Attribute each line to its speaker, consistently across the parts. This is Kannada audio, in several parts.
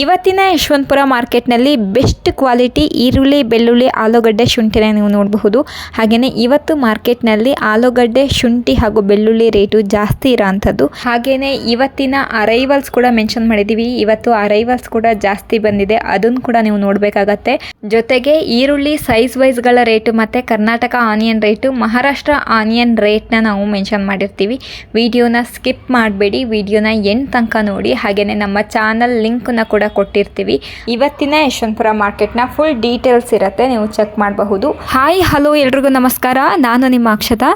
Speaker 1: ಇವತ್ತಿನ ಯಶವಂತಪುರ ಮಾರ್ಕೆಟ್ನಲ್ಲಿ ಬೆಸ್ಟ್ ಕ್ವಾಲಿಟಿ ಈರುಳ್ಳಿ, ಬೆಳ್ಳುಳ್ಳಿ, ಆಲೂಗಡ್ಡೆ ಶುಂಠಿನ ನೀವು ನೋಡಬಹುದು. ಹಾಗೆಯೇ ಇವತ್ತು ಮಾರ್ಕೆಟ್ನಲ್ಲಿ ಆಲೂಗಡ್ಡೆ, ಶುಂಠಿ ಹಾಗೂ ಬೆಳ್ಳುಳ್ಳಿ ರೇಟು ಜಾಸ್ತಿ ಇರೋವಂಥದ್ದು ಹಾಗೆಯೇ ಇವತ್ತಿನ ಅರೈವಲ್ಸ್ ಕೂಡ ಮೆನ್ಷನ್ ಮಾಡಿದ್ದೀವಿ ಇವತ್ತು ಅರೈವಲ್ಸ್ ಕೂಡ ಜಾಸ್ತಿ ಬಂದಿದೆ. ಅದನ್ನು ಕೂಡ ನೀವು ನೋಡಬೇಕಾಗತ್ತೆ. ಜೊತೆಗೆ ಈರುಳ್ಳಿ ಸೈಜ್ ವೈಸ್ಗಳ ರೇಟು ಮತ್ತು Karnataka onion rate, Maharashtra onion ರೇಟ್ನ ನಾವು ಮೆನ್ಷನ್ ಮಾಡಿರ್ತೀವಿ. ವಿಡಿಯೋನ ಸ್ಕಿಪ್ ಮಾಡಬೇಡಿ. ವಿಡಿಯೋನ ಎಂಡ್ ತನಕ ನೋಡಿ. ಹಾಗೆಯೇ ನಮ್ಮ ಚಾನಲ್ ಲಿಂಕ್ನ ಕೂಡ ಕೊಟ್ಟಿರ್ತೀವಿ. ಇವತ್ತಿನ ಯಶವಂತಪುರ ಮಾರ್ಕೆಟ್ನ ಫುಲ್ ಡೀಟೇಲ್ಸ್ ಇರುತ್ತೆ, ನೀವು ಚೆಕ್ ಮಾಡಬಹುದು. ಹಾಯ್ ಹಲೋ ಎಲ್ರಿಗೂ ನಮಸ್ಕಾರ. ನಾನು ನಿಮ್ಮ ಅಕ್ಷತಾ.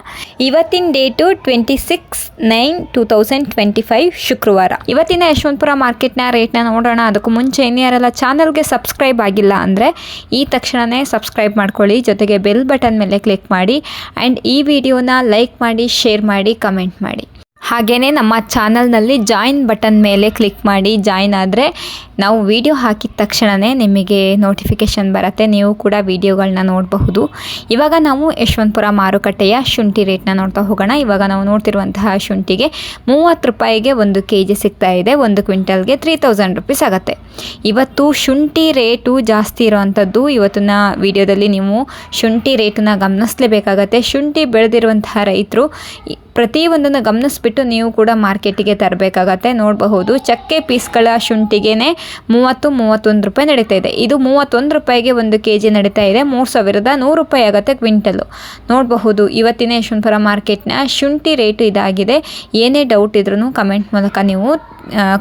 Speaker 1: ಇವತ್ತಿನ date twenty six nine two thousand twenty five ಶುಕ್ರವಾರ. ಇವತ್ತಿನ ಯಶವಂತಪುರ ಮಾರ್ಕೆಟ್ನ ರೇಟ್ನ ನೋಡೋಣ. ಅದಕ್ಕೂ ಮುಂಚೆ ಇನ್ಯಾರೆಲ್ಲ ಚಾನಲ್ಗೆ ಸಬ್ಸ್ಕ್ರೈಬ್ ಆಗಿಲ್ಲ ಅಂದರೆ ಈ ತಕ್ಷಣವೇ ಸಬ್ಸ್ಕ್ರೈಬ್ ಮಾಡ್ಕೊಳ್ಳಿ. ಜೊತೆಗೆ ಬೆಲ್ ಬಟನ್ ಮೇಲೆ ಕ್ಲಿಕ್ ಮಾಡಿ. ಆ್ಯಂಡ್ ಈ ವಿಡಿಯೋನ ಲೈಕ್ ಮಾಡಿ ಶೇರ್ ಮಾಡಿ ಕಮೆಂಟ್ ಮಾಡಿ. ಹಾಗೆಯೇ ನಮ್ಮ ಚಾನಲ್ನಲ್ಲಿ ಜಾಯಿನ್ ಬಟನ್ ಮೇಲೆ ಕ್ಲಿಕ್ ಮಾಡಿ ಜಾಯಿನ್ ಆದರೆ ನಾವು ವಿಡಿಯೋ ಹಾಕಿದ ತಕ್ಷಣವೇ ನಿಮಗೆ ನೋಟಿಫಿಕೇಷನ್ ಬರುತ್ತೆ. ನೀವು ಕೂಡ ವಿಡಿಯೋಗಳನ್ನ ನೋಡಬಹುದು. ಇವಾಗ ನಾವು ಯಶವಂತಪುರ ಮಾರುಕಟ್ಟೆಯ ಶುಂಠಿ ರೇಟ್ನ ನೋಡ್ತಾ ಹೋಗೋಣ. ಇವಾಗ ನಾವು ನೋಡ್ತಿರುವಂತಹ ಶುಂಠಿಗೆ ಮೂವತ್ತು ರೂಪಾಯಿಗೆ ಒಂದು ಕೆ ಜಿ ಸಿಗ್ತಾ ಇದೆ. ಒಂದು ಕ್ವಿಂಟಲ್ಗೆ ತ್ರೀ ತೌಸಂಡ್ ರುಪೀಸ್ ಆಗುತ್ತೆ. ಇವತ್ತು ಶುಂಠಿ ರೇಟು ಜಾಸ್ತಿ ಇರುವಂಥದ್ದು ಇವತ್ತಿನ ವಿಡಿಯೋದಲ್ಲಿ ನೀವು ಶುಂಠಿ ರೇಟನ್ನ ಗಮನಿಸಲೇಬೇಕಾಗತ್ತೆ. ಶುಂಠಿ ಬೆಳೆದಿರುವಂತಹ ರೈತರು ಪ್ರತಿಯೊಂದನ್ನು ಗಮನಿಸ್ಬಿಟ್ಟು ನೀವು ಕೂಡ ಮಾರ್ಕೆಟಿಗೆ ತರಬೇಕಾಗತ್ತೆ, ನೋಡಬಹುದು. ಚಕ್ಕೆ ಪೀಸ್ಗಳ ಶುಂಠಿಗೆನೆ ಮೂವತ್ತು, ಮೂವತ್ತೊಂದು ರೂಪಾಯಿ ನಡೀತಾ ಇದೆ. ಇದು ಮೂವತ್ತೊಂದು ರೂಪಾಯಿಗೆ ಒಂದು ಕೆ ಜಿ ನಡೀತಾ ಇದೆ. ಮೂರು ಸಾವಿರದ ನೂರು ರೂಪಾಯಿ ಆಗುತ್ತೆ ಕ್ವಿಂಟಲು. ನೋಡಬಹುದು, ಇವತ್ತಿನ ಯಶವಂತಪುರ ಮಾರ್ಕೆಟ್ನ ಶುಂಠಿ ರೇಟು ಇದಾಗಿದೆ. ಏನೇ ಡೌಟ್ ಇದ್ರೂ ಕಮೆಂಟ್ ಮೂಲಕ ನೀವು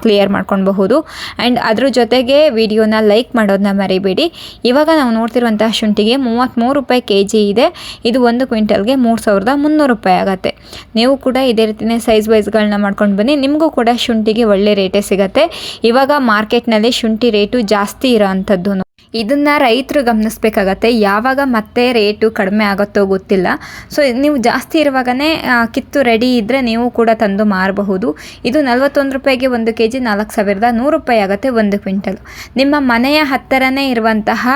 Speaker 1: ಕ್ಲಿಯರ್ ಮಾಡ್ಕೊಳ್ಬಹುದು. ಆ್ಯಂಡ್ ಅದ್ರ ಜೊತೆಗೆ ವಿಡಿಯೋನ ಲೈಕ್ ಮಾಡೋದನ್ನ ಮರಿಬೇಡಿ. ಇವಾಗ ನಾವು ನೋಡ್ತಿರುವಂತಹ ಶುಂಠಿಗೆ ಮೂವತ್ತ್ಮೂರು ರೂಪಾಯಿ ಕೆ ಜಿ ಇದೆ. ಇದು ಒಂದು ಕ್ವಿಂಟಲ್ಗೆ ಮೂರು ಸಾವಿರದ ಮುನ್ನೂರು ರೂಪಾಯಿ ಆಗುತ್ತೆ. ನೀವು ಕೂಡ ಇದೇ ರೀತಿಯೇ ಸೈಜ್ ವೈಸ್ಗಳನ್ನ ಮಾಡ್ಕೊಂಡು ಬನ್ನಿ. ನಿಮಗೂ ಕೂಡ ಶುಂಠಿಗೆ ಒಳ್ಳೆ ರೇಟೇ ಸಿಗುತ್ತೆ. ಇವಾಗ ಮಾರ್ಕೆಟ್ನಲ್ಲಿ ಶುಂಠಿ ರೇಟು ಜಾಸ್ತಿ ಇರೋ ಅಂಥದ್ದು ಇದನ್ನು ರೈತರು ಗಮನಿಸ್ಬೇಕಾಗತ್ತೆ. ಯಾವಾಗ ಮತ್ತೆ ರೇಟು ಕಡಿಮೆ ಆಗುತ್ತೋ ಗೊತ್ತಿಲ್ಲ. ಸೊ ನೀವು ಜಾಸ್ತಿ ಇರುವಾಗನೇ ಕಿತ್ತು ರೆಡಿ ಇದ್ದರೆ ನೀವು ಕೂಡ ತಂದು ಮಾರಬಹುದು. ಇದು ನಲ್ವತ್ತೊಂದು ರೂಪಾಯಿಗೆ ಒಂದು ಕೆ ಜಿ ನಾಲ್ಕು ಸಾವಿರದ ನೂರು ರೂಪಾಯಿ ಆಗುತ್ತೆ ಒಂದು ಕ್ವಿಂಟಲ್. ನಿಮ್ಮ ಮನೆಯ ಹತ್ತಿರನೇ ಇರುವಂತಹ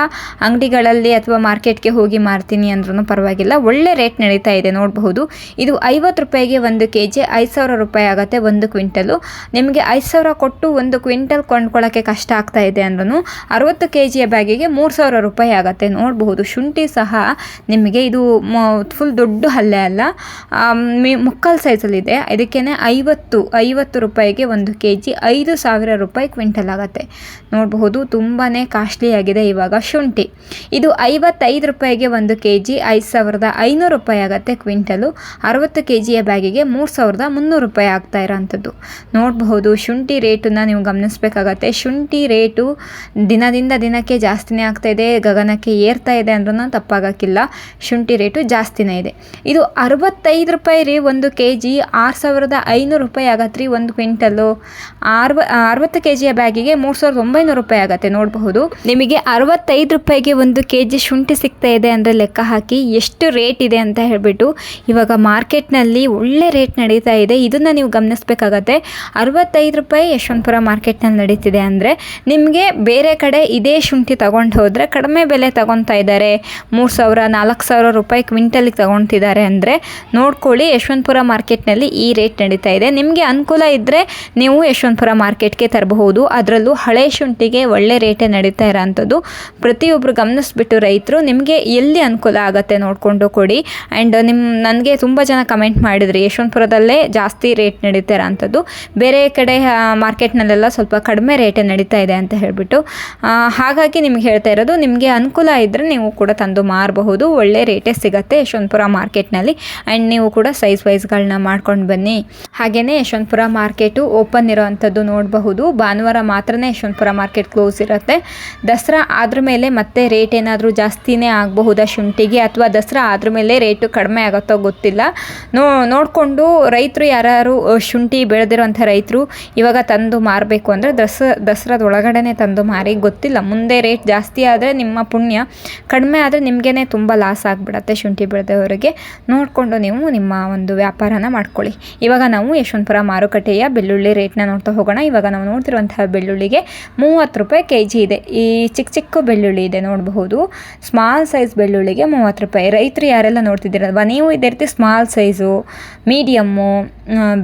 Speaker 1: ಅಂಗಡಿಗಳಲ್ಲಿ ಅಥವಾ ಮಾರ್ಕೆಟ್ಗೆ ಹೋಗಿ ಮಾರ್ತೀನಿ ಅಂದ್ರೂ ಪರವಾಗಿಲ್ಲ. ಒಳ್ಳೆ ರೇಟ್ ನಡೀತಾ ಇದೆ, ನೋಡಬಹುದು. ಇದು ಐವತ್ತು ರೂಪಾಯಿಗೆ ಒಂದು ಕೆ ಜಿ ಐದು ಸಾವಿರ ರೂಪಾಯಿ ಆಗುತ್ತೆ ಒಂದು ಕ್ವಿಂಟಲು. ನಿಮಗೆ ಐದು ಸಾವಿರ ಕೊಟ್ಟು ಒಂದು ಕ್ವಿಂಟಲ್ ಕೊಂಡ್ಕೊಳ್ಳೋಕ್ಕೆ ಕಷ್ಟ ಆಗ್ತಾ ಇದೆ ಅಂದ್ರೂ ಅರವತ್ತು ಕೆ ಜಿಯ ಬ್ಯಾಗಿಗೆ ಮೂರು ಸಾವಿರ ರೂಪಾಯಿ ಆಗುತ್ತೆ. ನೋಡಬಹುದು, ಶುಂಠಿ ಸಹ ನಿಮಗೆ ಇದು ಫುಲ್ ದೊಡ್ಡ ಹಲ್ಲೆ ಅಲ್ಲ. ಮುಕ್ಕಾಲು ಸೈಜಲ್ಲಿದೆ ಇದಕ್ಕೇ ಐವತ್ತು ಐವತ್ತು ರೂಪಾಯಿಗೆ ಒಂದು ಕೆ ಜಿ ಐದು ಸಾವಿರ ರೂಪಾಯಿ ಕ್ವಿಂಟಲ್ ಆಗುತ್ತೆ. ನೋಡಬಹುದು ತುಂಬಾ ಕಾಸ್ಟ್ಲಿ ಆಗಿದೆ ಇವಾಗ ಶುಂಠಿ. ಇದು ಐವತ್ತೈದು ರೂಪಾಯಿಗೆ ಒಂದು ಕೆ ಜಿ ಐದು ಸಾವಿರದ ಐನೂರು ರೂಪಾಯಿ ಆಗುತ್ತೆ ಕ್ವಿಂಟಲು. ಅರವತ್ತು ಕೆ ಜಿಯ ಬ್ಯಾಗಿಗೆ ಮೂರು ಸಾವಿರದ ಮುನ್ನೂರು ರೂಪಾಯಿ ಆಗ್ತಾ ಇರೋಂಥದ್ದು. ನೋಡಬಹುದು, ಶುಂಠಿ ರೇಟನ್ನು ನೀವು ಗಮನಿಸಬೇಕಾಗತ್ತೆ. ಶುಂಠಿ ರೇಟು ದಿನದಿಂದ ದಿನಕ್ಕೆ ಜಾಸ್ತಿನೇ ಆಗ್ತಾ ಇದೆ, ಗಗನಕ್ಕೆ ಏರ್ತಾ ಇದೆ ಅಂದ್ರೂ ತಪ್ಪಾಗಕ್ಕಿಲ್ಲ. ಶುಂಠಿ ರೇಟು ಜಾಸ್ತಿನೇ ಇದೆ. ಇದು ಅರವತ್ತೈದು ರೂಪಾಯಿ ರೀ ಒಂದು ಕೆ ಜಿ ಆರು ಸಾವಿರದ ಐನೂರು ರೂಪಾಯಿ ಆಗತ್ತೆ ರೀ ಒಂದು ಕ್ವಿಂಟಲ್ಲು. ಅರವ ಅರವತ್ತು ಕೆ ಜಿಯ ಬ್ಯಾಗಿಗೆ ಮೂರು ಸಾವಿರದ ಒಂಬೈನೂರು ರೂಪಾಯಿ ಆಗುತ್ತೆ, ನೋಡಬಹುದು. ನಿಮಗೆ ಅರವತ್ತೈದು ರೂಪಾಯಿಗೆ ಒಂದು ಕೆ ಜಿ ಶುಂಠಿ ಸಿಗ್ತಾ ಇದೆ ಅಂದರೆ ಲೆಕ್ಕ ಹಾಕಿ ಎಷ್ಟು ರೇಟ್ ಇದೆ ಅಂತ ಹೇಳಿಬಿಟ್ಟು ಇವಾಗ ಮಾರ್ಕೆಟ್ನಲ್ಲಿ ಒಳ್ಳೆ ರೇಟ್ ನಡೀತಾ ಇದೆ. ಇದನ್ನು ನೀವು ಗಮನಿಸಬೇಕಾಗತ್ತೆ. ಅರವತ್ತೈದು ರೂಪಾಯಿ ಯಶವಂತಪುರ ಮಾರ್ಕೆಟ್ನಲ್ಲಿ ನಡೀತಿದೆ ಅಂದರೆ ನಿಮಗೆ ಬೇರೆ ಕಡೆ ಇದೇ ಶುಂಠಿ ತಗೊಂಡು ಹೋದರೆ ಕಡಿಮೆ ಬೆಲೆ ತಗೊತಾ ಇದ್ದಾರೆ. ಮೂರು ಸಾವಿರ, ನಾಲ್ಕು ಸಾವಿರ ರೂಪಾಯಿ ಕ್ವಿಂಟಲಿಗೆ ತಗೊತಿದ್ದಾರೆ ಅಂದರೆ ನೋಡ್ಕೊಳ್ಳಿ ಯಶವಂತಪುರ ಮಾರ್ಕೆಟ್ನಲ್ಲಿ ಈ ರೇಟ್ ನಡೀತಾ ಇದೆ. ನಿಮಗೆ ಅನುಕೂಲ ಇದ್ದರೆ ನೀವು ಯಶವಂತಪುರ ಮಾರ್ಕೆಟ್ಗೆ ತರಬಹುದು. ಅದರಲ್ಲೂ ಹಳೆ ಶುಂಠಿಗೆ ಒಳ್ಳೆ ರೇಟೇ ನಡೀತಾ ಇರೋಂಥದ್ದು. ಪ್ರತಿಯೊಬ್ಬರು ಗಮನಿಸ್ಬಿಟ್ಟು ರೈತರು, ನಿಮಗೆ ಎಲ್ಲಿ ಅನುಕೂಲ ಆಗುತ್ತೆ ನೋಡಿಕೊಂಡು ಕೊಡಿ. ಆ್ಯಂಡ್ ನಿಮ್ಮ ನನಗೆ ತುಂಬ ಜನ ಕಮೆಂಟ್ ಮಾಡಿದ್ರಿ, ಯಶವಂತಪುರದಲ್ಲೇ ಜಾಸ್ತಿ ರೇಟ್ ನಡೀತಾ ಇರೋಂಥದ್ದು. ಬೇರೆ ಕಡೆ ಮಾರ್ಕೆಟ್ನಲ್ಲೆಲ್ಲ ಸ್ವಲ್ಪ ಕಡಿಮೆ ರೇಟೇ ನಡೀತಾ ಇದೆ ಅಂತ ಹೇಳಿಬಿಟ್ಟು. ಹಾಗಾಗಿ ನಿಮ್ಗೆ ಹೇಳ್ತಾ ಇರೋದು, ನಿಮಗೆ ಅನುಕೂಲ ಇದ್ದರೆ ನೀವು ಕೂಡ ತಂದು ಮಾರಬಹುದು. ಒಳ್ಳೆ ರೇಟೇ ಸಿಗುತ್ತೆ ಯಶವಂತಪುರ ಮಾರ್ಕೆಟ್ನಲ್ಲಿ ಆ್ಯಂಡ್ ನೀವು ಕೂಡ ಸೈಜ್ ವೈಸ್ಗಳನ್ನ ಮಾಡ್ಕೊಂಡು ಬನ್ನಿ. ಹಾಗೆಯೇ ಯಶವಂತಪುರ ಮಾರ್ಕೆಟು ಓಪನ್ ಇರೋವಂಥದ್ದು ನೋಡಬಹುದು. ಭಾನುವಾರ ಮಾತ್ರನೇ ಯಶವಂತಪುರ ಮಾರ್ಕೆಟ್ ಕ್ಲೋಸ್ ಇರುತ್ತೆ. ದಸರಾ ಆದ್ರ ಮೇಲೆ ಮತ್ತೆ ರೇಟ್ ಏನಾದರೂ ಜಾಸ್ತಿನೇ ಆಗಬಹುದಾ ಶುಂಠಿಗೆ? ಅಥವಾ ದಸರಾ ಆದ್ರ ಮೇಲೆ ರೇಟು ಕಡಿಮೆ ಆಗುತ್ತೋ ಗೊತ್ತಿಲ್ಲ. ನೋ, ನೋಡಿಕೊಂಡು ರೈತರು ಯಾರು ಶುಂಠಿ ಬೆಳೆದಿರುವಂಥ ರೈತರು ಇವಾಗ ತಂದು ಮಾರಬೇಕು ಅಂದರೆ ದಸ ದಸರಾದ ಒಳಗಡೆನೆ ತಂದು ಮಾರಿ. ಗೊತ್ತಿಲ್ಲ, ಮುಂದೆ ರೇಟ್ ಜಾಸ್ತಿ ಆದರೆ ನಿಮ್ಮ ಪುಣ್ಯ. ಕಡಿಮೆ ಆದರೆ ನಿಮಗೇ ತುಂಬ ಲಾಸ್ ಆಗಿಬಿಡತ್ತೆ ಶುಂಠಿ ಬೆಳೆದವರಿಗೆ. ನೋಡಿಕೊಂಡು ನೀವು ನಿಮ್ಮ ಒಂದು ವ್ಯಾಪಾರನ ಮಾಡ್ಕೊಳ್ಳಿ. ಇವಾಗ ನಾವು ಯಶವಂತಪುರ ಮಾರುಕಟ್ಟೆಯ ಬೆಳ್ಳುಳ್ಳಿ ರೇಟ್ನ ನೋಡ್ತಾ ಹೋಗೋಣ. ಇವಾಗ ನಾವು ನೋಡ್ತಿರುವಂತಹ ಬೆಳ್ಳುಳ್ಳಿಗೆ ಮೂವತ್ತು ರೂಪಾಯಿ ಕೆ ಜಿ ಇದೆ. ಈ ಚಿಕ್ಕ ಚಿಕ್ಕ ಬೆಳ್ಳುಳ್ಳಿ ಇದೆ ನೋಡಬಹುದು. ಸ್ಮಾಲ್ ಸೈಜ್ ಬೆಳ್ಳುಳ್ಳಿಗೆ ಮೂವತ್ತು ರೂಪಾಯಿ. ರೈತರು ಯಾರೆಲ್ಲ ನೋಡ್ತಿದ್ದೀರಲ್ವ? ನೀವು ಇದೇ ರೀತಿ ಸ್ಮಾಲ್ ಸೈಜು ಮೀಡಿಯಮ್ಮು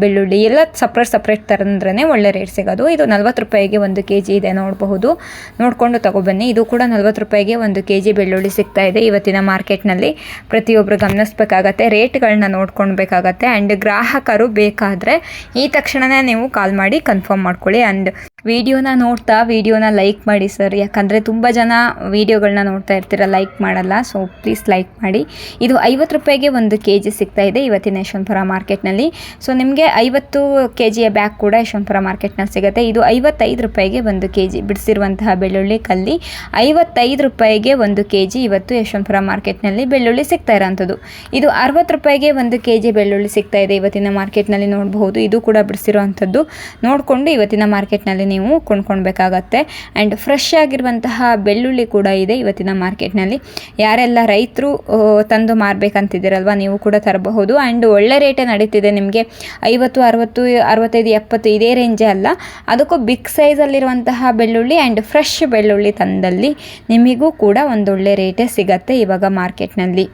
Speaker 1: ಬೆಳ್ಳುಳ್ಳಿ ಎಲ್ಲ ಸಪ್ರೇಟ್ ಸಪ್ರೇಟ್ ತರಂದ್ರೆ ಒಳ್ಳೆ ರೇಟ್ ಸಿಗೋದು. ಇದು ನಲ್ವತ್ತು ರೂಪಾಯಿಗೆ ಒಂದು ಕೆ ಜಿ ಇದೆ ನೋಡಬಹುದು. ನೋಡಿಕೊಂಡು ತಗೊಬನ್ನಿ ಇದು ಕೂಡ ನಲ್ವತ್ತು ರೂಪಾಯಿಗೆ ಒಂದು ಕೆ ಜಿ ಬೆಳ್ಳುಳ್ಳಿ ಸಿಗ್ತಾ ಇದೆ. ಇವತ್ತಿನ ಮಾರ್ಕೆಟ್ನಲ್ಲಿ ಪ್ರತಿಯೊಬ್ಬರು ಗಮನಿಸಬೇಕಾಗತ್ತೆ. ರೇಟ್ಗಳನ್ನ ನೋಡ್ಕೊಳ್ಬೇಕಾಗತ್ತೆ. ಆ್ಯಂಡ್ ಗ್ರಾಹಕರು ಬೇಕಾದರೆ ಈ ತಕ್ಷಣವೇ ನೀವು ಕಾಲ್ ಮಾಡಿ ಕನ್ಫರ್ಮ್ ಮಾಡ್ಕೊಳ್ಳಿ. ಆ್ಯಂಡ್ ವಿಡಿಯೋನ ನೋಡ್ತಾ ವಿಡಿಯೋನ ಲೈಕ್ ಮಾಡಿ ಸರ್. ಯಾಕಂದರೆ ತುಂಬ ಜನ ವಿಡಿಯೋಗಳನ್ನ ನೋಡ್ತಾ ಇರ್ತೀರ, ಲೈಕ್ ಮಾಡಲ್ಲ. ಸೊ ಪ್ಲೀಸ್ ಲೈಕ್ ಮಾಡಿ. ಇದು ಐವತ್ತು ರೂಪಾಯಿಗೆ ಒಂದು ಕೆ ಜಿ ಸಿಗ್ತಾ ಇದೆ ಇವತ್ತಿನ ಯಶವಂತಪುರ ಮಾರ್ಕೆಟ್ನಲ್ಲಿ. ಸೊ ನಿಮಗೆ ಐವತ್ತು ಕೆ ಜಿಯ ಬ್ಯಾಗ್ ಕೂಡ ಯಶವಂತಪುರ ಮಾರ್ಕೆಟ್ನಲ್ಲಿ ಸಿಗುತ್ತೆ. ಇದು ಐವತ್ತೈದು ರೂಪಾಯಿಗೆ ಒಂದು ಕೆ ಜಿ ಬಿಡಿಸಿರುವಂತಹ ಬೆಳ್ಳುಳ್ಳಿ ಕಲ್ಲಿ. ಐವತ್ತೈದು ರೂಪಾಯಿಗೆ ಒಂದು ಕೆ ಜಿ ಇವತ್ತು ಯಶವಂತಪುರ ಮಾರ್ಕೆಟ್ನಲ್ಲಿ ಬೆಳ್ಳುಳ್ಳಿ ಸಿಗ್ತಾ ಇರೋಂಥದ್ದು. ಇದು ಅರವತ್ತು ರೂಪಾಯಿಗೆ ಒಂದು ಕೆ ಜಿ ಬೆಳ್ಳುಳ್ಳಿ ಸಿಗ್ತಾ ಇದೆ ಇವತ್ತಿನ ಮಾರ್ಕೆಟ್ನಲ್ಲಿ ನೋಡಬಹುದು. ಇದು ಕೂಡ ಬಿಡಿಸಿರುವಂಥದ್ದು. ನೋಡಿಕೊಂಡು ಇವತ್ತಿನ ಮಾರ್ಕೆಟ್ನಲ್ಲಿ ನೀವು ಕೊಂಡ್ಕೊಳ್ಬೇಕಾಗತ್ತೆ. ಆ್ಯಂಡ್ ಫ್ರೆಶ್ ಆಗಿರುವಂತಹ ಬೆಳ್ಳುಳ್ಳಿ ಕೂಡ ಇದೆ ಇವತ್ತಿನ ಮಾರ್ಕೆಟ್ನಲ್ಲಿ. ಯಾರೆಲ್ಲ ರೈತರು ತಂದು ಮಾರಬೇಕಂತಿದ್ದೀರಲ್ವ, ನೀವು ಕೂಡ ತರಬಹುದು. ಆ್ಯಂಡ್ ಒಳ್ಳೆ ರೇಟೇ ನಡೀತಿದೆ ನಿಮಗೆ. ಐವತ್ತು, ಅರವತ್ತು, ಅರವತ್ತೈದು, ಎಪ್ಪತ್ತು ಇದೇ ರೇಂಜೇ ಅಲ್ಲ. ಅದಕ್ಕೂ ಬಿಗ್ ಸೈಜಲ್ಲಿರುವಂತಹ ಬೆಳ್ಳುಳ್ಳಿ ಆ್ಯಂಡ್ ಫ್ರೆಶ್ ಬೆಳ್ಳುಳ್ಳಿ ತಂದಲ್ಲಿ ನಿಮಗೂ ಕೂಡ ಒಂದೊಳ್ಳೆ ರೇಟೇ ಸಿಗತ್ತೆ ಇವಾಗ ಮಾರ್ಕೆಟ್ನಲ್ಲಿ.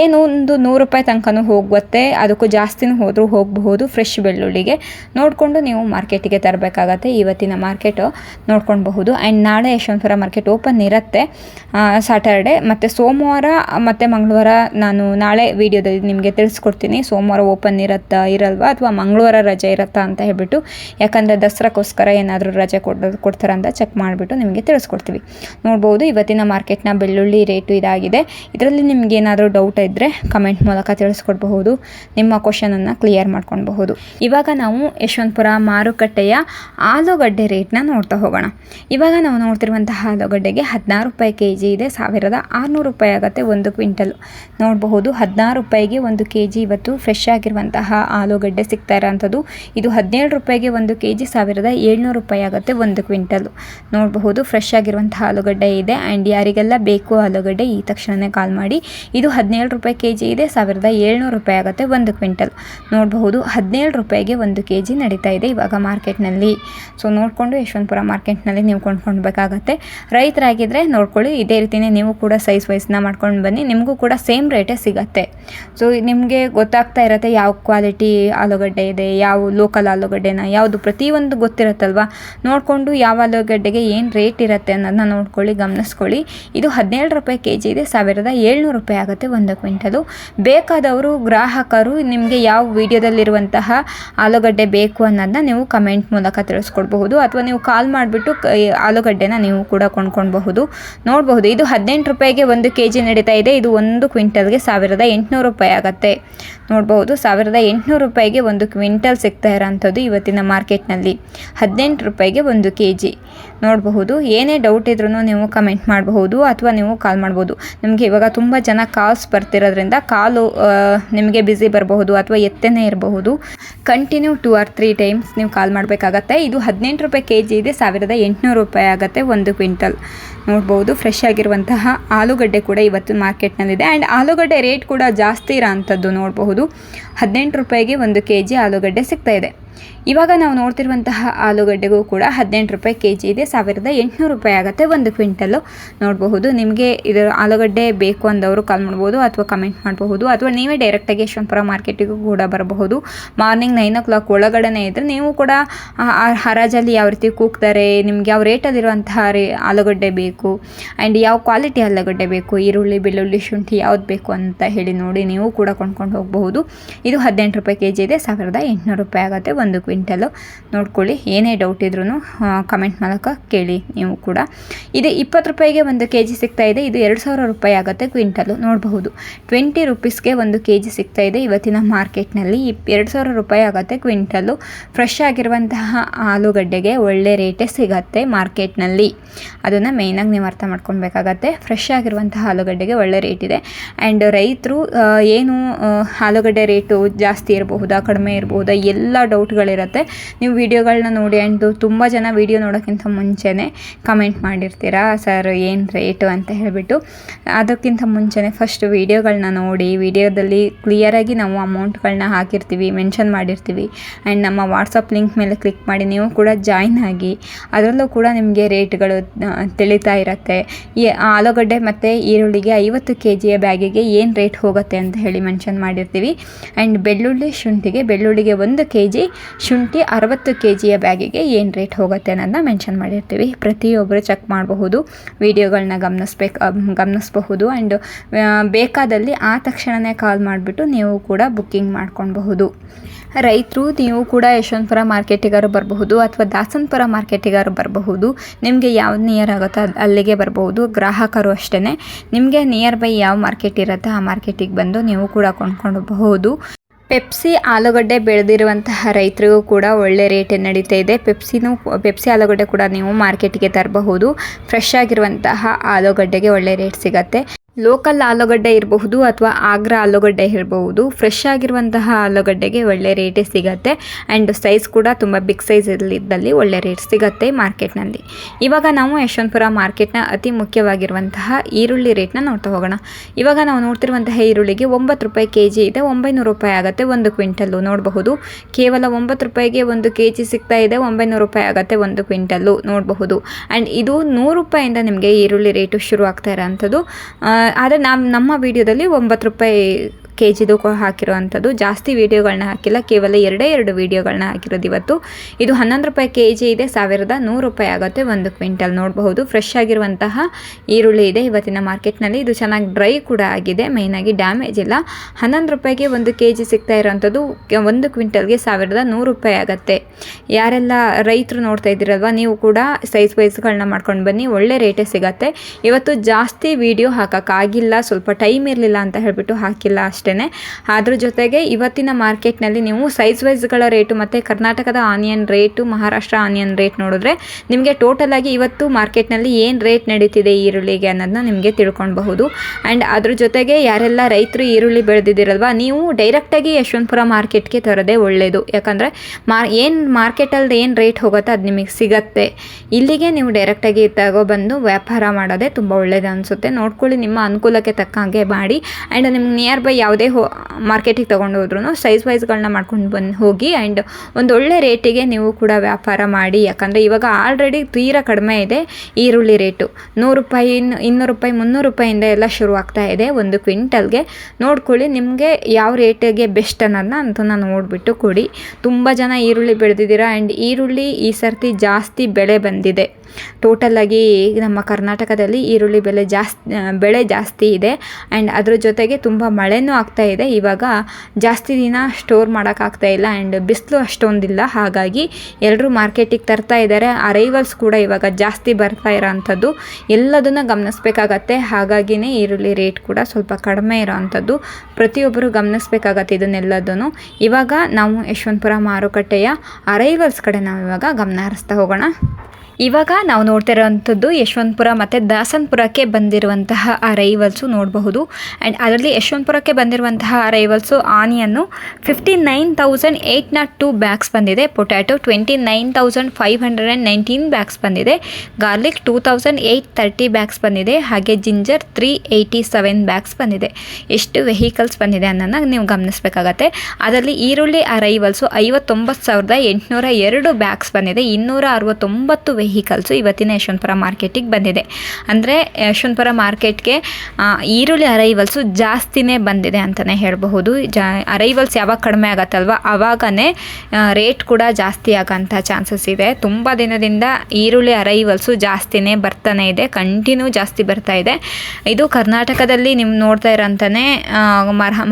Speaker 1: ಏನು ಒಂದು ನೂರು ರೂಪಾಯಿ ತನಕನೂ ಹೋಗುತ್ತೆ. ಅದಕ್ಕೂ ಜಾಸ್ತಿನೂ ಹೋದರೂ ಹೋಗಬಹುದು ಫ್ರೆಶ್ ಬೆಳ್ಳುಳ್ಳಿಗೆ. ನೋಡಿಕೊಂಡು ನೀವು ಮಾರ್ಕೆಟಿಗೆ ತರಬೇಕಾಗತ್ತೆ ಇವತ್ತಿನ ಮಾರ್ಕೆಟು ನೋಡ್ಕೊಳ್ಬಹುದು. ಆ್ಯಂಡ್ ನಾಳೆ ಯಶವಂತಪುರ ಮಾರ್ಕೆಟ್ ಓಪನ್ ಇರುತ್ತೆ ಸಾಟರ್ಡೆ ಮತ್ತು ಸೋಮವಾರ ಮತ್ತು ಮಂಗಳವಾರ ನಾನು ನಾಳೆ ವೀಡಿಯೋದಲ್ಲಿ ನಿಮಗೆ ತಿಳಿಸ್ಕೊಡ್ತೀನಿ. ಸೋಮವಾರ ಓಪನ್ ಇರುತ್ತಾ, ಇರಲ್ವಾ? ಅಥವಾ ಮಂಗಳವಾರ ರಜೆ ಇರುತ್ತಾ ಅಂತ ಹೇಳ್ಬಿಟ್ಟು, ಯಾಕಂದರೆ ದಸರಾಕ್ಕೋಸ್ಕರ ಏನಾದರೂ ರಜೆ ಕೊಡೋದು ಕೊಡ್ತಾರ ಅಂತ ಚೆಕ್ ಮಾಡಿಬಿಟ್ಟು ನಿಮಗೆ ತಿಳಿಸ್ಕೊಡ್ತೀವಿ. ನೋಡ್ಬೋದು, ಇವತ್ತಿನ ಮಾರ್ಕೆಟ್ನ ಬೆಳ್ಳುಳ್ಳಿ ರೇಟು ಇದಾಗಿದೆ. ಇದರಲ್ಲಿ ನಿಮಗೆ ಏನಾದರೂ ಡೌಟ್ ಇದ್ದರೆ ಕಮೆಂಟ್ ಮೂಲಕ ತಿಳಿಸ್ಕೊಡ್ಬಹುದು. ನಿಮ್ಮ ಕ್ವಶನನ್ನು ಕ್ಲಿಯರ್ ಮಾಡ್ಕೊಳ್ಬಹುದು. ಇವಾಗ ನಾವು ಯಶವಂತಪುರ ಮಾರುಕಟ್ಟೆಯ ಆಲೂಗಡ್ಡೆ ರೇಟ್ನ ನೋಡ್ತಾ ಹೋಗೋಣ. ಇವಾಗ ನಾವು ನೋಡ್ತಿರುವಂತಹ ಆಲೂಗಡ್ಡೆಗೆ ಹದಿನಾರು ರೂಪಾಯಿ ಕೆ ಜಿ ಇದೆ. ಸಾವಿರದ ಆರುನೂರು ರೂಪಾಯಿ ಆಗುತ್ತೆ ಒಂದು ಕ್ವಿಂಟಲ್. ನೋಡಬಹುದು ಹದಿನಾರು ರೂಪಾಯಿಗೆ ಒಂದು ಕೆ ಜಿ ಇವತ್ತು ಫ್ರೆಶ್ ಆಗಿರುವಂತಹ ಆಲೂಗಡ್ಡೆ ಸಿಗ್ತಾ ಇರೋಂಥದ್ದು. ಇದು ಹದಿನೇಳು ರೂಪಾಯಿಗೆ ಒಂದು ಕೆ ಜಿ ಸಾವಿರದ ಏಳ್ನೂರು ರೂಪಾಯಿ ಆಗುತ್ತೆ ಒಂದು ಕ್ವಿಂಟಲ್. ನೋಡಬಹುದು ಫ್ರೆಶ್ ಆಗಿರುವಂತಹ ಆಲೂಗಡ್ಡೆ ಇದೆ. ಆ್ಯಂಡ್ ಯಾರಿಗೆಲ್ಲ ಬೇಕು ಆಲೂಗಡ್ಡೆ, ಈ ತಕ್ಷಣವೇ ಕಾಲ್ ಮಾಡಿ. ಇದು ಹದಿನೇಳು ರೂಪಾಯಿ ಕೆ ಜಿ ಇದೆ, ಸಾವಿರದ ಏಳ್ನೂರು ರೂಪಾಯಿ ಆಗುತ್ತೆ ಒಂದು ಕ್ವಿಂಟಲ್. ನೋಡಬಹುದು ಹದಿನೇಳು ರೂಪಾಯಿಗೆ ಒಂದು ಕೆ ಜಿ ನಡೀತಾ ಇದೆ ಇವಾಗ ಮಾರ್ಕೆಟ್ನಲ್ಲಿ ಸೊ ನೋಡಿಕೊಂಡು ಯಶವಂತಪುರ ಮಾರ್ಕೆಟ್ನಲ್ಲಿ ನೀವು ಕೊಂಡ್ಕೊಳ್ಬೇಕಾಗತ್ತೆ. ರೈತರಾಗಿದ್ದರೆ ನೋಡ್ಕೊಳ್ಳಿ, ಇದೇ ರೀತಿಯೇ ನೀವು ಕೂಡ ಸೈಜ್ ವೈಸ್ನ ಮಾಡ್ಕೊಂಡು ಬನ್ನಿ, ನಿಮಗೂ ಕೂಡ ಸೇಮ್ ರೇಟೇ ಸಿಗತ್ತೆ. ಸೊ ನಿಮಗೆ ಗೊತ್ತಾಗ್ತಾ ಇರುತ್ತೆ ಯಾವ ಕ್ವಾಲಿಟಿ ಆಲೂಗಡ್ಡೆ ಇದೆ, ಯಾವ ಲೋಕಲ್ ಆಲೂಗಡ್ಡೆನ, ಯಾವುದು ಪ್ರತಿಯೊಂದು ಗೊತ್ತಿರುತ್ತಲ್ವ? ನೋಡಿಕೊಂಡು ಯಾವ ಆಲೂಗಡ್ಡೆಗೆ ಏನು ರೇಟ್ ಇರುತ್ತೆ ಅನ್ನೋದನ್ನ ನೋಡ್ಕೊಳ್ಳಿ, ಗಮನಿಸ್ಕೊಳ್ಳಿ. ಇದು ಹದಿನೇಳು ರೂಪಾಯಿ ಕೆ ಜಿ ಇದೆ, ಸಾವಿರದ ಏಳ್ನೂರು ರೂಪಾಯಿ ಆಗುತ್ತೆ ಒಂದು ಕ್ವಿಂಟಲು. ಬೇಕಾದವರು ಗ್ರಾಹಕರು ನಿಮಗೆ ಯಾವ ವಿಡಿಯೋದಲ್ಲಿರುವಂತಹ ಆಲೂಗಡ್ಡೆ ಬೇಕು ಅನ್ನೋದನ್ನ ನೀವು ಕಮೆಂಟ್ ಮೂಲಕ ತಿಳಿಸ್ಕೊಡ್ಬಹುದು. ಅಥವಾ ನೀವು ಕಾಲ್ ಮಾಡಿಬಿಟ್ಟು ಆಲೂಗಡ್ಡೆನ ನೀವು ಕೂಡ ಕೊಂಡ್ಕೊಳ್ಬಹುದು. ನೋಡಬಹುದು, ಇದು ಹದಿನೆಂಟು ರೂಪಾಯಿಗೆ ಒಂದು ಕೆ ಜಿ ನಡೀತಾ ಇದೆ. ಇದು ಒಂದು ಕ್ವಿಂಟಲ್ಗೆ ಸಾವಿರದ ಎಂಟುನೂರು ರೂಪಾಯಿ ಆಗುತ್ತೆ. ನೋಡಬಹುದು, ಸಾವಿರದ ಎಂಟುನೂರು ರೂಪಾಯಿಗೆ ಒಂದು ಕ್ವಿಂಟಲ್ ಸಿಗ್ತಾ ಇರೋಂಥದ್ದು ಇವತ್ತಿನ ಮಾರ್ಕೆಟ್ನಲ್ಲಿ. ಹದಿನೆಂಟು ರೂಪಾಯಿಗೆ ಒಂದು ಕೆ ಜಿ ನೋಡಬಹುದು. ಏನೇ ಡೌಟ್ ಇದ್ರೂ ನೀವು ಕಮೆಂಟ್ ಮಾಡಬಹುದು ಅಥವಾ ನೀವು ಕಾಲ್ ಮಾಡ್ಬೋದು ನಿಮಗೆ ಇವಾಗ ತುಂಬ ಜನ ಕಾಲ್ಸ್ ಬರ್ತಿರೋದ್ರಿಂದ ಕಾಲು ನಿಮಗೆ ಬ್ಯುಸಿ ಬರಬಹುದು ಅಥವಾ ಎತ್ತನೇ ಇರಬಹುದು. Continue two or three times ನೀವು ಕಾಲ್ ಮಾಡಬೇಕಾಗತ್ತೆ. ಇದು ಹದಿನೆಂಟು ರೂಪಾಯಿ ಕೆ ಜಿ ಇದೆ, ಸಾವಿರದ ಎಂಟುನೂರು ರೂಪಾಯಿ ಆಗುತ್ತೆ ಒಂದು ಕ್ವಿಂಟಲ್ ನೋಡ್ಬೋದು ಫ್ರೆಶ್ ಆಗಿರುವಂತಹ ಆಲೂಗಡ್ಡೆ ಕೂಡ ಇವತ್ತು ಮಾರ್ಕೆಟ್ನಲ್ಲಿದೆ ಆ್ಯಂಡ್ ಆಲೂಗಡ್ಡೆ ರೇಟ್ ಕೂಡ ಜಾಸ್ತಿ ಇರೋ ಅಂಥದ್ದು ನೋಡಬಹುದು. ಹದಿನೆಂಟು ರೂಪಾಯಿಗೆ ಒಂದು ಕೆ ಜಿ ಆಲೂಗಡ್ಡೆ ಸಿಗ್ತಾಯಿದೆ ಇವಾಗ ನಾವು ನೋಡ್ತಿರುವಂತಹ ಆಲೂಗಡ್ಡೆಗೂ ಕೂಡ ಹದಿನೆಂಟು ರೂಪಾಯಿ ಕೆ ಜಿ ಇದೆ. ಸಾವಿರದ ಎಂಟುನೂರು ರೂಪಾಯಿ ಆಗುತ್ತೆ ಒಂದು ಕ್ವಿಂಟಲ್ಲು ನೋಡಬಹುದು, ನಿಮಗೆ ಇದರ ಆಲೂಗಡ್ಡೆ ಬೇಕು ಅಂದವರು ಕಾಲ್ ಮಾಡ್ಬೋದು ಅಥವಾ ಕಮೆಂಟ್ ಮಾಡಬಹುದು ಅಥವಾ ನೀವೇ ಡೈರೆಕ್ಟಾಗಿ ಯಶವಂತಪುರ ಮಾರ್ಕೆಟಿಗೂ ಕೂಡ ಬರಬಹುದು. ಮಾರ್ನಿಂಗ್ ನೈನ್ ಓ ಕ್ಲಾಕ್ ಒಳಗಡೆನೇ ಇದ್ದರೆ ನೀವು ಕೂಡ ಹರಾಜಲ್ಲಿ ಯಾವ ರೀತಿ ಕೂಗ್ತಾರೆ, ನಿಮ್ಗೆ ಯಾವ ರೇಟಲ್ಲಿರುವಂತಹ ರೇ, ಆಲೂಗಡ್ಡೆ ಬೇಕು ಆ್ಯಂಡ್ ಯಾವ ಕ್ವಾಲಿಟಿ ಆಲೂಗಡ್ಡೆ ಬೇಕು, ಈರುಳ್ಳಿ, ಬೆಳ್ಳುಳ್ಳಿ, ಶುಂಠಿ ಯಾವ್ದು ಬೇಕು ಅಂತ ಹೇಳಿ ನೋಡಿ ನೀವು ಕೂಡ ಕೊಂಡ್ಕೊಂಡು ಹೋಗಬಹುದು. ಇದು ಹದಿನೆಂಟು ರೂಪಾಯಿ ಕೆ ಜಿ ಇದೆ. ಸಾವಿರದ ಎಂಟುನೂರು ರೂಪಾಯಿ ಆಗುತ್ತೆ ಒಂದು ಕ್ವಿಂಟಲು. ನೋಡ್ಕೊಳ್ಳಿ, ಏನೇ ಡೌಟ್ ಇದ್ರೂ ಕಮೆಂಟ್ ಮೂಲಕ ಕೇಳಿ ನೀವು ಕೂಡ. ಇದು ಇಪ್ಪತ್ತು ರೂಪಾಯಿಗೆ ಒಂದು ಕೆ ಜಿ ಸಿಗ್ತಾ ಇದೆ, ಇದು ಎರಡು ಸಾವಿರ ರೂಪಾಯಿ ಆಗುತ್ತೆ ಕ್ವಿಂಟಲು. ನೋಡಬಹುದು ಟ್ವೆಂಟಿ ರುಪೀಸ್ಗೆ ಒಂದು ಕೆ ಜಿ ಸಿಗ್ತಾ ಇದೆ, ಇವತ್ತಿನ ಮಾರ್ಕೆಟ್ನಲ್ಲಿ ಎರಡು ಸಾವಿರ ರೂಪಾಯಿ ಆಗುತ್ತೆ ಕ್ವಿಂಟಲು. ಫ್ರೆಶ್ ಆಗಿರುವಂತಹ ಆಲೂಗಡ್ಡೆಗೆ ಒಳ್ಳೆ ರೇಟೇ ಸಿಗತ್ತೆ ಮಾರ್ಕೆಟ್ನಲ್ಲಿ. ಅದನ್ನು ಮೇಯ್ನಾಗಿ ನೀವು ಅರ್ಥ ಮಾಡ್ಕೊಳ್ಬೇಕಾಗತ್ತೆ. ಫ್ರೆಶ್ ಆಗಿರುವಂತಹ ಆಲೂಗಡ್ಡೆಗೆ ಒಳ್ಳೆ ರೇಟ್ ಇದೆ. ಆ್ಯಂಡ್ ರೈತರು ಏನು ಆಲೂಗಡ್ಡೆ ರೇಟು ಜಾಸ್ತಿ ಇರಬಹುದಾ, ಕಡಿಮೆ ಇರಬಹುದಾ, ಎಲ್ಲ ಡೌಟ್ ಡೌಟ್ಗಳಿರುತ್ತೆ. ನೀವು ವಿಡಿಯೋಗಳನ್ನ ನೋಡಿ ಆ್ಯಂಡ್ ತುಂಬ ಜನ ವೀಡಿಯೋ ನೋಡೋಕ್ಕಿಂತ ಮುಂಚೆನೇ ಕಮೆಂಟ್ ಮಾಡಿರ್ತೀರಾ, ಸರ್ ಏನು ರೇಟು? ಅಂತ ಹೇಳಿಬಿಟ್ಟು. ಅದಕ್ಕಿಂತ ಮುಂಚೆನೇ ಫಸ್ಟ್ ವೀಡಿಯೋಗಳನ್ನ ನೋಡಿ, ವಿಡಿಯೋದಲ್ಲಿ ಕ್ಲಿಯರಾಗಿ ನಾವು ಅಮೌಂಟ್ಗಳನ್ನ ಹಾಕಿರ್ತೀವಿ, ಮೆನ್ಷನ್ ಮಾಡಿರ್ತೀವಿ. ಆ್ಯಂಡ್ ನಮ್ಮ ವಾಟ್ಸಪ್ ಲಿಂಕ್ ಮೇಲೆ ಕ್ಲಿಕ್ ಮಾಡಿ ನೀವು ಕೂಡ ಜಾಯ್ನ್ ಆಗಿ, ಅದರಲ್ಲೂ ಕೂಡ ನಿಮಗೆ ರೇಟ್ಗಳು ತಿಳಿತಾ ಇರುತ್ತೆ. ಈ ಆಲೂಗಡ್ಡೆ ಮತ್ತು ಈರುಳ್ಳಿಗೆ ಐವತ್ತು ಕೆ ಜಿಯ ಬ್ಯಾಗಿಗೆ ಏನು ರೇಟ್ ಹೋಗುತ್ತೆ ಅಂತ ಹೇಳಿ ಮೆನ್ಷನ್ ಮಾಡಿರ್ತೀವಿ. ಆ್ಯಂಡ್ ಬೆಳ್ಳುಳ್ಳಿ ಶುಂಠಿಗೆ ಬೆಳ್ಳುಳ್ಳಿಗೆ ಒಂದು ಕೆ ಜಿ ಶುಂಠಿ ಅರವತ್ತು ಕೆ ಜಿಯ ಬ್ಯಾಗಿಗೆ ಏನು ರೇಟ್ ಹೋಗುತ್ತೆ ಅನ್ನೋದನ್ನ ಮೆನ್ಷನ್ ಮಾಡಿರ್ತೀವಿ. ಪ್ರತಿಯೊಬ್ಬರು ಚೆಕ್ ಮಾಡಬಹುದು ವಿಡಿಯೋಗಳನ್ನ ಗಮನಿಸ್ಬೇಕು ಗಮನಿಸಬಹುದು ಆ್ಯಂಡ್ ಬೇಕಾದಲ್ಲಿ ಆ ತಕ್ಷಣವೇ ಕಾಲ್ ಮಾಡಿಬಿಟ್ಟು ನೀವು ಕೂಡ ಬುಕ್ಕಿಂಗ್ ಮಾಡ್ಕೊಬಹುದು ರೈತರು, ನೀವು ಕೂಡ ಯಶವಂತಪುರ ಮಾರ್ಕೆಟಿಗಾರು ಬರಬಹುದು ಅಥವಾ ದಾಸನ್ಪುರ ಮಾರ್ಕೆಟಿಗಾರು ಬರಬಹುದು. ನಿಮಗೆ ಯಾವ್ದು ನಿಯರ್ ಆಗುತ್ತೋ ಅಲ್ಲಿಗೆ ಬರಬಹುದು. ಗ್ರಾಹಕರು ಅಷ್ಟೇ ನಿಮಗೆ ನಿಯರ್ ಬೈ ಯಾವ ಮಾರ್ಕೆಟ್ ಇರುತ್ತೋ ಆ ಮಾರ್ಕೆಟಿಗೆ ಬಂದು ನೀವು ಕೂಡ ಕೊಂಡ್ಕೊಳ್ಬಹುದು ಪೆಪ್ಸಿ ಆಲೂಗಡ್ಡೆ ಬೆಳೆದಿರುವಂತಹ ರೈತರಿಗೂ ಕೂಡ ಒಳ್ಳೆ ರೇಟ್ ನಡೀತಾ ಇದೆ. ಪೆಪ್ಸಿನೂ, ಪೆಪ್ಸಿ ಆಲೂಗಡ್ಡೆ ಕೂಡ ನೀವು ಮಾರ್ಕೆಟ್ಗೆ ತರಬಹುದು. ಫ್ರೆಶ್ ಆಗಿರುವಂತಹ ಆಲೂಗಡ್ಡೆಗೆ ಒಳ್ಳೆ ರೇಟ್ ಸಿಗತ್ತೆ. ಲೋಕಲ್ ಆಲೂಗಡ್ಡೆ ಇರಬಹುದು ಅಥವಾ ಆಗ್ರಾ ಆಲೂಗಡ್ಡೆ ಇರಬಹುದು. ಫ್ರೆಶ್ ಆಗಿರುವಂತಹ ಆಲೂಗಡ್ಡೆಗೆ ಒಳ್ಳೆ ರೇಟೇ ಸಿಗತ್ತೆ. ಆ್ಯಂಡ್ ಸೈಜ್ ಕೂಡ ತುಂಬ ಬಿಗ್ ಸೈಜ್ ಇದ್ದಲ್ಲಿ ಒಳ್ಳೆ ರೇಟ್ ಸಿಗತ್ತೆ ಮಾರ್ಕೆಟ್ನಲ್ಲಿ ಇವಾಗ ನಾವು ಯಶವಂತಪುರ ಮಾರ್ಕೆಟ್ನ ಅತಿ ಮುಖ್ಯವಾಗಿರುವಂತಹ ಈರುಳ್ಳಿ ರೇಟ್ನ ನೋಡ್ತಾ ಹೋಗೋಣ. ಇವಾಗ ನಾವು ನೋಡ್ತಿರುವಂತಹ ಈರುಳ್ಳಿಗೆ ಒಂಬತ್ತು ರೂಪಾಯಿ ಕೆ ಜಿ ಇದೆ, ಒಂಬೈನೂರು ರೂಪಾಯಿ ಆಗುತ್ತೆ ಒಂದು ಕ್ವಿಂಟಲ್ಲು. ನೋಡಬಹುದು. ಕೇವಲ ಒಂಬತ್ತು ರೂಪಾಯಿಗೆ ಒಂದು ಕೆ ಜಿ ಸಿಗ್ತಾ ಇದೆ, ಒಂಬೈನೂರು ರೂಪಾಯಿ ಆಗುತ್ತೆ ಒಂದು ಕ್ವಿಂಟಲ್ಲು. ನೋಡಬಹುದು. ಆ್ಯಂಡ್ ಇದು ನೂರು ರೂಪಾಯಿಂದ ನಿಮಗೆ ಈರುಳ್ಳಿ ರೇಟು ಶುರು ಆಗ್ತಾ ಇರೋವಂಥದ್ದು ಆದರೆ ನಮ್ಮ ನಮ್ಮ ವಿಡಿಯೋದಲ್ಲಿ ಒಂಬತ್ತು ರೂಪಾಯಿ ಕೆ ಜಿದು ಹಾಕಿರುವಂಥದ್ದು. ಜಾಸ್ತಿ ವೀಡಿಯೋಗಳನ್ನ ಹಾಕಿಲ್ಲ. ಕೇವಲ ಎರಡೇ ಎರಡು ವೀಡಿಯೋಗಳನ್ನ ಹಾಕಿರೋದು ಇವತ್ತು. ಇದು ಹನ್ನೊಂದು ರೂಪಾಯಿ ಕೆ ಜಿ ಇದೆ. ಸಾವಿರದ ನೂರು ರೂಪಾಯಿ ಆಗುತ್ತೆ ಒಂದು ಕ್ವಿಂಟಲ್. ನೋಡಬಹುದು. ಫ್ರೆಶ್ ಆಗಿರುವಂತಹ ಈರುಳ್ಳಿ ಇದೆ ಇವತ್ತಿನ ಮಾರ್ಕೆಟ್ನಲ್ಲಿ. ಇದು ಚೆನ್ನಾಗಿ ಡ್ರೈ ಕೂಡ ಆಗಿದೆ. ಮೇಯ್ನಾಗಿ ಡ್ಯಾಮೇಜ್ ಇಲ್ಲ. ಹನ್ನೊಂದು ರೂಪಾಯಿಗೆ ಒಂದು ಕೆ ಜಿ ಸಿಗ್ತಾ ಇರೋವಂಥದ್ದು ಒಂದು ಕ್ವಿಂಟಲ್ಗೆ ಸಾವಿರದ ನೂರು ರೂಪಾಯಿ ಆಗುತ್ತೆ. ಯಾರೆಲ್ಲ ರೈತರು ನೋಡ್ತಾ ಇದ್ದೀರಲ್ವ, ನೀವು ಕೂಡ ಸೈಜ್ ವೈಸ್ಗಳನ್ನ ಮಾಡ್ಕೊಂಡು ಬನ್ನಿ. ಒಳ್ಳೆ ರೇಟೇ ಸಿಗತ್ತೆ. ಇವತ್ತು ಜಾಸ್ತಿ ವಿಡಿಯೋ ಹಾಕೋಕ್ಕಾಗಿಲ್ಲ. ಸ್ವಲ್ಪ ಟೈಮ್ ಇರಲಿಲ್ಲ ಅಂತ ಹೇಳಿಬಿಟ್ಟು ಹಾಕಿಲ್ಲ ಅಷ್ಟೇ. ಅದ್ರ ಜೊತೆಗೆ ಇವತ್ತಿನ ಮಾರ್ಕೆಟ್ನಲ್ಲಿ ನೀವು ಸೈಜ್ ವೈಸ್ಗಳ ರೇಟು ಮತ್ತು ಕರ್ನಾಟಕದ onion rate Maharashtra onion rate ನೋಡಿದ್ರೆ ನಿಮಗೆ ಟೋಟಲ್ ಆಗಿ ಇವತ್ತು ಮಾರ್ಕೆಟ್ನಲ್ಲಿ ಏನು ರೇಟ್ ನಡೀತಿದೆ ಈರುಳ್ಳಿಗೆ ಅನ್ನೋದನ್ನ ನಿಮಗೆ ತಿಳ್ಕೊಳ್ಬಹುದು. ಆ್ಯಂಡ್ ಅದ್ರ ಜೊತೆಗೆ ಯಾರೆಲ್ಲ ರೈತರು ಈರುಳ್ಳಿ ಬೆಳೆದಿದ್ದೀರಲ್ವ, ನೀವು ಡೈರೆಕ್ಟಾಗಿ ಯಶವಂತಪುರ ಮಾರ್ಕೆಟ್ಗೆ ತರೋದೇ ಒಳ್ಳೆಯದು ಯಾಕಂದರೆ ಮಾ, ಏನು ಮಾರ್ಕೆಟಲ್ಲಿ ಏನು ರೇಟ್ ಹೋಗುತ್ತೆ ಅದು ನಿಮಗೆ ಸಿಗತ್ತೆ. ಇಲ್ಲಿಗೆ ನೀವು ಡೈರೆಕ್ಟಾಗಿ ತಗೊಬಂದು ವ್ಯಾಪಾರ ಮಾಡೋದೇ ತುಂಬ ಒಳ್ಳೇದು ಅನಿಸುತ್ತೆ. ನೋಡ್ಕೊಳ್ಳಿ ನಿಮ್ಮ ಅನುಕೂಲಕ್ಕೆ ತಕ್ಕಂಗೆ ಮಾಡಿ. ಆ್ಯಂಡ್ ನಿಮ್ಗೆ ನಿಯರ್ ಬೈ ಯಾವುದೇ ಹೋ, ಮಾರ್ಕೆಟಿಗೆ ತೊಗೊಂಡು ಹೋದ್ರೂ ಸೈಜ್ ವೈಸ್ಗಳನ್ನ ಮಾಡ್ಕೊಂಡು ಬಂದು ಹೋಗಿ ಆ್ಯಂಡ್ ಒಂದು ಒಳ್ಳೆ ರೇಟಿಗೆ ನೀವು ಕೂಡ ವ್ಯಾಪಾರ ಮಾಡಿ. ಯಾಕಂದರೆ ಇವಾಗ ಆಲ್ರೆಡಿ ತೀರಾ ಕಡಿಮೆ ಇದೆ ಈರುಳ್ಳಿ ರೇಟು ನೂರು ರೂಪಾಯಿ ಇನ್ನು- ಇನ್ನೂರು ರೂಪಾಯಿ, ಮುನ್ನೂರು ರೂಪಾಯಿಂದ ಎಲ್ಲ ಶುರು ಆಗ್ತಾ ಇದೆ ಒಂದು ಕ್ವಿಂಟಲ್ಗೆ ನೋಡ್ಕೊಳ್ಳಿ ನಿಮಗೆ ಯಾವ ರೇಟಿಗೆ ಬೆಸ್ಟ್ ಅನ್ನೋದನ್ನ ಅಂತ ನೋಡಿಬಿಟ್ಟು ಕೊಡಿ. ತುಂಬ ಜನ ಈರುಳ್ಳಿ ಬೆಳೆದಿದ್ದೀರಾ ಆ್ಯಂಡ್ ಈರುಳ್ಳಿ ಈ ಸರ್ತಿ ಜಾಸ್ತಿ ಬೆಳೆ ಬಂದಿದೆ. ಟೋಟಲಾಗಿ ನಮ್ಮ ಕರ್ನಾಟಕದಲ್ಲಿ ಈರುಳ್ಳಿ ಬೆಲೆ ಜಾಸ್ತಿ ಬೆಳೆ ಜಾಸ್ತಿ ಇದೆ. ಆ್ಯಂಡ್ ಅದ್ರ ಜೊತೆಗೆ ತುಂಬ ಮಳೆನೂ ಆಗ್ತಾ ಇದೆ. ಇವಾಗ ಜಾಸ್ತಿ ದಿನ ಸ್ಟೋರ್ ಮಾಡೋಕ್ಕಾಗ್ತಾ ಇಲ್ಲ. ಆ್ಯಂಡ್ ಬಿಸಿಲು ಅಷ್ಟೊಂದಿಲ್ಲ. ಹಾಗಾಗಿ ಎಲ್ಲರೂ ಮಾರ್ಕೆಟಿಗೆ ತರ್ತಾ ಇದ್ದಾರೆ ಅರೈವಲ್ಸ್ ಕೂಡ ಇವಾಗ ಜಾಸ್ತಿ ಬರ್ತಾ ಇರೋವಂಥದ್ದು ಎಲ್ಲದನ್ನು ಗಮನಿಸ್ಬೇಕಾಗತ್ತೆ. ಹಾಗಾಗಿನೇ ಈರುಳ್ಳಿ ರೇಟ್ ಕೂಡ ಸ್ವಲ್ಪ ಕಡಿಮೆ ಇರೋವಂಥದ್ದು ಪ್ರತಿಯೊಬ್ಬರು ಗಮನಿಸ್ಬೇಕಾಗತ್ತೆ ಇದನ್ನೆಲ್ಲದನ್ನು ಇವಾಗ ನಾವು ಯಶವಂತಪುರ ಮಾರುಕಟ್ಟೆಯ ಅರೈವಲ್ಸ್ ಕಡೆ ನಾವು ಇವಾಗ ಗಮನ ಹರಿಸ್ತಾ ಹೋಗೋಣ. ಇವಾಗ ನಾವು ನೋಡ್ತಾ ಇರೋವಂಥದ್ದು ಯಶವಂತಪುರ ಮತ್ತು ದಾಸನ್ಪುರಕ್ಕೆ ಬಂದಿರುವಂತಹ ಅರೈವಲ್ಸು ನೋಡಬಹುದು. ಆ್ಯಂಡ್ ಅದರಲ್ಲಿ ಯಶವಂತಪುರಕ್ಕೆ ಬಂದಿರುವಂತಹ arrivals onion fifty nine thousand eight naught two bags ಬಂದಿದೆ. Potato twenty nine thousand five hundred and nineteen bags ಬಂದಿದೆ garlic two thousand eight thirty bags ಬಂದಿದೆ. ಹಾಗೆ ginger three eighty seven bags ಬಂದಿದೆ. ಎಷ್ಟು ವೆಹಿಕಲ್ಸ್ ಬಂದಿದೆ ಅನ್ನೋದನ್ನು ನೀವು ಗಮನಿಸಬೇಕಾಗತ್ತೆ. ಅದರಲ್ಲಿ ಈರುಳ್ಳಿ ಅರೈವಲ್ಸು ಐವತ್ತೊಂಬತ್ತು ಸಾವಿರದ ಎಂಟುನೂರ ಎರಡು ಬ್ಯಾಗ್ಸ್ ಬಂದಿದೆ. ಇನ್ನೂರ ಅರವತ್ತೊಂಬತ್ತು ವೆಹಿಕಲ್ಸು ಇವತ್ತಿನ ಯಶವಂತಪುರ ಮಾರ್ಕೆಟಿಗೆ ಬಂದಿದೆ. ಅಂದರೆ ಯಶವಂತಪುರ ಮಾರ್ಕೆಟ್ಗೆ ಈರುಳ್ಳಿ ಅರೈವಲ್ಸು ಜಾಸ್ತಿನೇ ಬಂದಿದೆ ಅಂತಲೇ ಹೇಳಬಹುದು. ಜಾ ಅರೈವಲ್ಸ್ ಯಾವಾಗ ಕಡಿಮೆ ಆಗತ್ತಲ್ವ? ಆವಾಗನೇ ರೇಟ್ ಕೂಡ ಜಾಸ್ತಿ ಆಗೋಂಥ ಚಾನ್ಸಸ್ ಇದೆ. ತುಂಬ ದಿನದಿಂದ ಈರುಳ್ಳಿ ಅರೈವಲ್ಸು ಜಾಸ್ತಿನೇ ಬರ್ತಾನೆ ಇದೆ. ಕಂಟಿನ್ಯೂ ಜಾಸ್ತಿ ಬರ್ತಾ ಇದೆ. ಇದು ಕರ್ನಾಟಕದಲ್ಲಿ ನಿಮ್ಗೆ ನೋಡ್ತಾ ಇರೋಂಥನೇ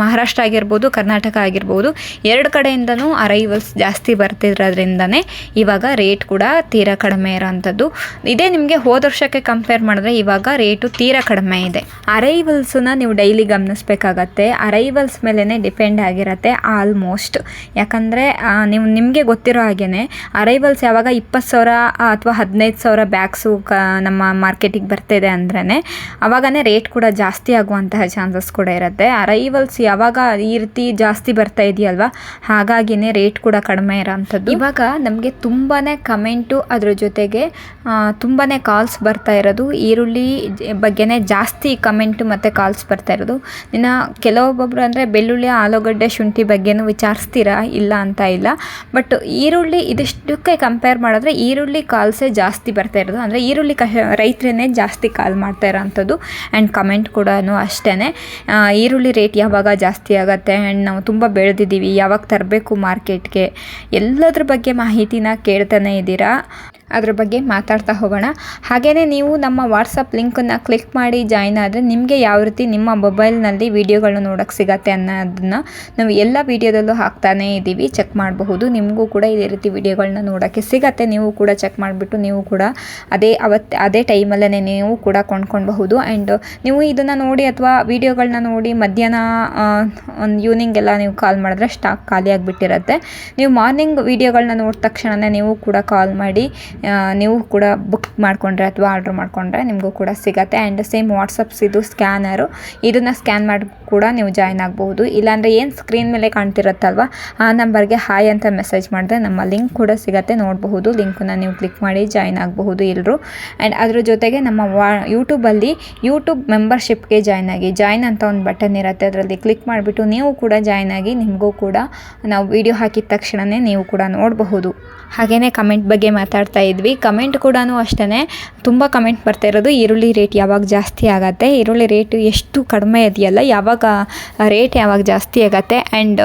Speaker 1: ಮಹಾರಾಷ್ಟ್ರ ಆಗಿರ್ಬೋದು, ಕರ್ನಾಟಕ ಆಗಿರ್ಬೋದು, ಎರಡು ಕಡೆಯಿಂದನೂ ಅರೈವಲ್ಸ್ ಜಾಸ್ತಿ ಬರ್ತಿರೋದ್ರಿಂದನೇ ಇವಾಗ ರೇಟ್ ಕೂಡ ತೀರಾ ಕಡಿಮೆ ಇರೋ ಇರೋಂಥದ್ದು ಇದೇ ನಿಮಗೆ ಹೋದ ವರ್ಷಕ್ಕೆ ಕಂಪೇರ್ ಮಾಡಿದ್ರೆ ಇವಾಗ ರೇಟು ತೀರಾ ಕಡಿಮೆ ಇದೆ. ಅರೈವಲ್ಸನ್ನ ನೀವು ಡೈಲಿ ಗಮನಿಸಬೇಕಾಗತ್ತೆ. ಅರೈವಲ್ಸ್ ಮೇಲೇ ಡಿಪೆಂಡ್ ಆಗಿರತ್ತೆ ಆಲ್ಮೋಸ್ಟ್ ಯಾಕಂದರೆ ನೀವು, ನಿಮಗೆ ಗೊತ್ತಿರೋ ಹಾಗೇ ಅರೈವಲ್ಸ್ ಯಾವಾಗ ಇಪ್ಪತ್ತು ಸಾವಿರ ಅಥವಾ ಹದಿನೈದು ಸಾವಿರ ಬ್ಯಾಗ್ಸು ಕ, ನಮ್ಮ ಮಾರ್ಕೆಟಿಗೆ ಬರ್ತಿದೆ ಅಂದ್ರೇ ಅವಾಗನೇ ರೇಟ್ ಕೂಡ ಜಾಸ್ತಿ ಆಗುವಂತಹ ಚಾನ್ಸಸ್ ಕೂಡ ಇರುತ್ತೆ. ಅರೈವಲ್ಸ್ ಯಾವಾಗ ಈ ರೀತಿ ಜಾಸ್ತಿ ಬರ್ತಾ ಇದೆಯಲ್ವಾ, ಹಾಗಾಗಿನೇ ರೇಟ್ ಕೂಡ ಕಡಿಮೆ ಇರೋಂಥದ್ದು. ಇವಾಗ ನಮಗೆ ತುಂಬಾ ಕಮೆಂಟು ಅದ್ರ ಜೊತೆಗೆ ತುಂಬಾ ಕಾಲ್ಸ್ ಬರ್ತಾ ಇರೋದು. ಈರುಳ್ಳಿ ಬಗ್ಗೆನೇ ಜಾಸ್ತಿ ಕಮೆಂಟ್ ಮತ್ತು ಕಾಲ್ಸ್ ಬರ್ತಾ ಇರೋದು. ಇನ್ನು ಕೆಲವೊಬ್ಬೊಬ್ರು ಅಂದರೆ ಬೆಳ್ಳುಳ್ಳಿ, ಆಲೂಗಡ್ಡೆ, ಶುಂಠಿ ಬಗ್ಗೆನೂ ವಿಚಾರಿಸ್ತೀರಾ ಇಲ್ಲ ಅಂತ ಇಲ್ಲ. ಬಟ್ ಈರುಳ್ಳಿ ಇದಿಷ್ಟಕ್ಕೆ ಕಂಪೇರ್ ಮಾಡಿದ್ರೆ ಈರುಳ್ಳಿ ಕಾಲ್ಸೇ ಜಾಸ್ತಿ ಬರ್ತಾ ಇರೋದು. ಅಂದರೆ ಈರುಳ್ಳಿ ಕಷ ರೈತರೇ ಜಾಸ್ತಿ ಕಾಲ್ ಮಾಡ್ತಾ ಇರೋಂಥದ್ದು. ಆ್ಯಂಡ್ ಕಮೆಂಟ್ ಕೂಡ ಅಷ್ಟೇ ಈರುಳ್ಳಿ ರೇಟ್ ಯಾವಾಗ ಜಾಸ್ತಿ ಆಗುತ್ತೆ? ಆ್ಯಂಡ್ ನಾವು ತುಂಬ ಬೆಳೆದಿದ್ದೀವಿ. ಯಾವಾಗ ತರಬೇಕು ಮಾರ್ಕೆಟ್ಗೆ ಎಲ್ಲದ್ರ ಬಗ್ಗೆ ಮಾಹಿತಿನ ಕೇಳ್ತಾನೆ ಇದ್ದೀರಾ? ಅದ್ರ ಬಗ್ಗೆ ಮಾತಾಡ್ತಾ ಹೋಗೋಣ. ಹಾಗೆಯೇ ನೀವು ನಮ್ಮ ವಾಟ್ಸಪ್ ಲಿಂಕನ್ನು ಕ್ಲಿಕ್ ಮಾಡಿ ಜಾಯ್ನ್ ಆದರೆ ನಿಮಗೆ ಯಾವ ರೀತಿ ನಿಮ್ಮ ಮೊಬೈಲ್ನಲ್ಲಿ ವೀಡಿಯೋಗಳನ್ನ ನೋಡೋಕ್ಕೆ ಸಿಗತ್ತೆ ಅನ್ನೋದನ್ನು ನಾವು ಎಲ್ಲ ವಿಡಿಯೋದಲ್ಲೂ ಹಾಕ್ತಾನೇ ಇದ್ದೀವಿ. ಚೆಕ್ ಮಾಡಬಹುದು. ನಿಮಗೂ ಕೂಡ ಇದೇ ರೀತಿ ವಿಡಿಯೋಗಳನ್ನ ನೋಡೋಕ್ಕೆ ಸಿಗತ್ತೆ. ನೀವು ಕೂಡ ಚೆಕ್ ಮಾಡಿಬಿಟ್ಟು ನೀವು ಕೂಡ ಅದೇ ಅವತ್ತು ಅದೇ ಟೈಮಲ್ಲೇ ನೀವು ಕೂಡ ಕೊಂಡ್ಕೊಳ್ಬಹುದು. ಆ್ಯಂಡ್ ನೀವು ಇದನ್ನು ನೋಡಿ ಅಥವಾ ವಿಡಿಯೋಗಳನ್ನ ನೋಡಿ ಮಧ್ಯಾಹ್ನ ಒಂದು ಈವ್ನಿಂಗ್ ಎಲ್ಲ ನೀವು ಕಾಲ್ ಮಾಡಿದ್ರೆ ಸ್ಟಾಕ್ ಖಾಲಿ ಆಗಿಬಿಟ್ಟಿರತ್ತೆ. ನೀವು ಮಾರ್ನಿಂಗ್ ವೀಡಿಯೋಗಳನ್ನ ನೋಡಿದ ತಕ್ಷಣವೇ ನೀವು ಕೂಡ ಕಾಲ್ ಮಾಡಿ ನೀವು ಕೂಡ ಬುಕ್ ಮಾಡಿಕೊಂಡ್ರೆ ಅಥವಾ ಆರ್ಡ್ರ್ ಮಾಡಿಕೊಂಡ್ರೆ ನಿಮಗೂ ಕೂಡ ಸಿಗತ್ತೆ. ಆ್ಯಂಡ್ ಸೇಮ್ ವಾಟ್ಸಪ್ಸ್ ಇದು ಸ್ಕ್ಯಾನರು ಇದನ್ನು ಸ್ಕ್ಯಾನ್ ಮಾಡಿ ಕೂಡ ನೀವು ಜಾಯ್ನ್ ಆಗಬಹುದು. ಇಲ್ಲಾಂದರೆ ಏನು ಸ್ಕ್ರೀನ್ ಮೇಲೆ ಕಾಣ್ತಿರತ್ತಲ್ವ, ಆ ನಂಬರ್ಗೆ ಹಾಯ್ ಅಂತ ಮೆಸೇಜ್ ಮಾಡಿದ್ರೆ ನಮ್ಮ ಲಿಂಕ್ ಕೂಡ ಸಿಗತ್ತೆ. ನೋಡಬಹುದು. ಲಿಂಕನ್ನು ನೀವು ಕ್ಲಿಕ್ ಮಾಡಿ ಜಾಯ್ನ್ ಆಗಬಹುದು ಎಲ್ಲರೂ ಆ್ಯಂಡ್ ಅದ್ರ ಜೊತೆಗೆ ನಮ್ಮ ವಾ ಯೂಟ್ಯೂಬಲ್ಲಿ ಯೂಟ್ಯೂಬ್ ಮೆಂಬರ್ಶಿಪ್ಗೆ ಜಾಯ್ನ್ ಆಗಿ. ಜಾಯ್ನ್ ಅಂತ ಒಂದು ಬಟನ್ ಇರುತ್ತೆ. ಅದರಲ್ಲಿ ಕ್ಲಿಕ್ ಮಾಡಿಬಿಟ್ಟು ನೀವು ಕೂಡ ಜಾಯ್ನ್ ಆಗಿ ನಿಮಗೂ ಕೂಡ ನಾವು ವಿಡಿಯೋ ಹಾಕಿದ ತಕ್ಷಣವೇ ನೀವು ಕೂಡ ನೋಡಬಹುದು. ಹಾಗೆಯೇ ಕಮೆಂಟ್ ಬಗ್ಗೆ ಮಾತಾಡ್ತಾ ಇದ್ವಿ. ಕಮೆಂಟ್ ಕೂಡ ಅಷ್ಟೇ ತುಂಬ ಕಮೆಂಟ್ ಬರ್ತಾ ಇರೋದು, ಈರುಳ್ಳಿ ರೇಟ್ ಯಾವಾಗ ಜಾಸ್ತಿ ಆಗುತ್ತೆ? ಈರುಳ್ಳಿ ರೇಟ್ ಎಷ್ಟು ಕಡಿಮೆ ಇದೆಯಲ್ಲ? ಯಾವಾಗ ರೇಟ್ ಯಾವಾಗ ಜಾಸ್ತಿ ಆಗುತ್ತೆ? ಆ್ಯಂಡ್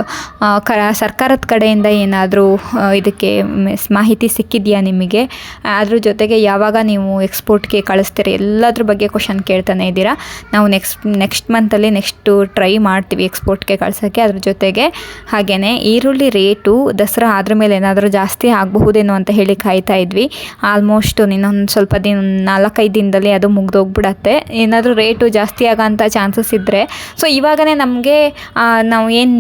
Speaker 1: ಕ ಸರ್ಕಾರದ ಕಡೆಯಿಂದ ಏನಾದರೂ ಇದಕ್ಕೆ ಮಾಹಿತಿ ಸಿಕ್ಕಿದೆಯಾ ನಿಮಗೆ? ಅದ್ರ ಜೊತೆಗೆ ಯಾವಾಗ ನೀವು ಎಕ್ಸ್ಪೋರ್ಟ್ಗೆ ಕಳಿಸ್ತೀರಿ? ಎಲ್ಲದ್ರ ಬಗ್ಗೆ ಕ್ವಶನ್ ಕೇಳ್ತಾನೆ ಇದ್ದೀರಾ? ನಾವು ನೆಕ್ಸ್ಟ್ ನೆಕ್ಸ್ಟ್ ಮಂತಲ್ಲಿ ನೆಕ್ಸ್ಟು ಟ್ರೈ ಮಾಡ್ತೀವಿ ಎಕ್ಸ್ಪೋರ್ಟ್ಗೆ ಕಳ್ಸೋಕ್ಕೆ. ಅದ್ರ ಜೊತೆಗೆ ಹಾಗೆಯೇ ಈರುಳ್ಳಿ ರೇಟು ದಸರಾ ಆದ್ರ ಮೇಲೆ ಏನಾದರೂ ಜಾಸ್ತಿ ಆಗಬಹುದೇನೋ ಅಂತ ಹೇಳಿ ಕಾಯ್ತಾ ಇದ್ವಿ. ಆಲ್ಮೋಸ್ಟ್ ಇನ್ನೊಂದು ಸ್ವಲ್ಪ ದಿನ, ನಾಲ್ಕೈದು ದಿನದಲ್ಲಿ ಅದು ಮುಗ್ದೋಗ್ಬಿಡತ್ತೆ. ಏನಾದರೂ ರೇಟು ಜಾಸ್ತಿ ಆಗೋಂಥ ಚಾನ್ಸಸ್ ಇದ್ದರೆ ಸೊ ಇವಾಗಲೇ ನಮಗೆ ನಾವು ಏನು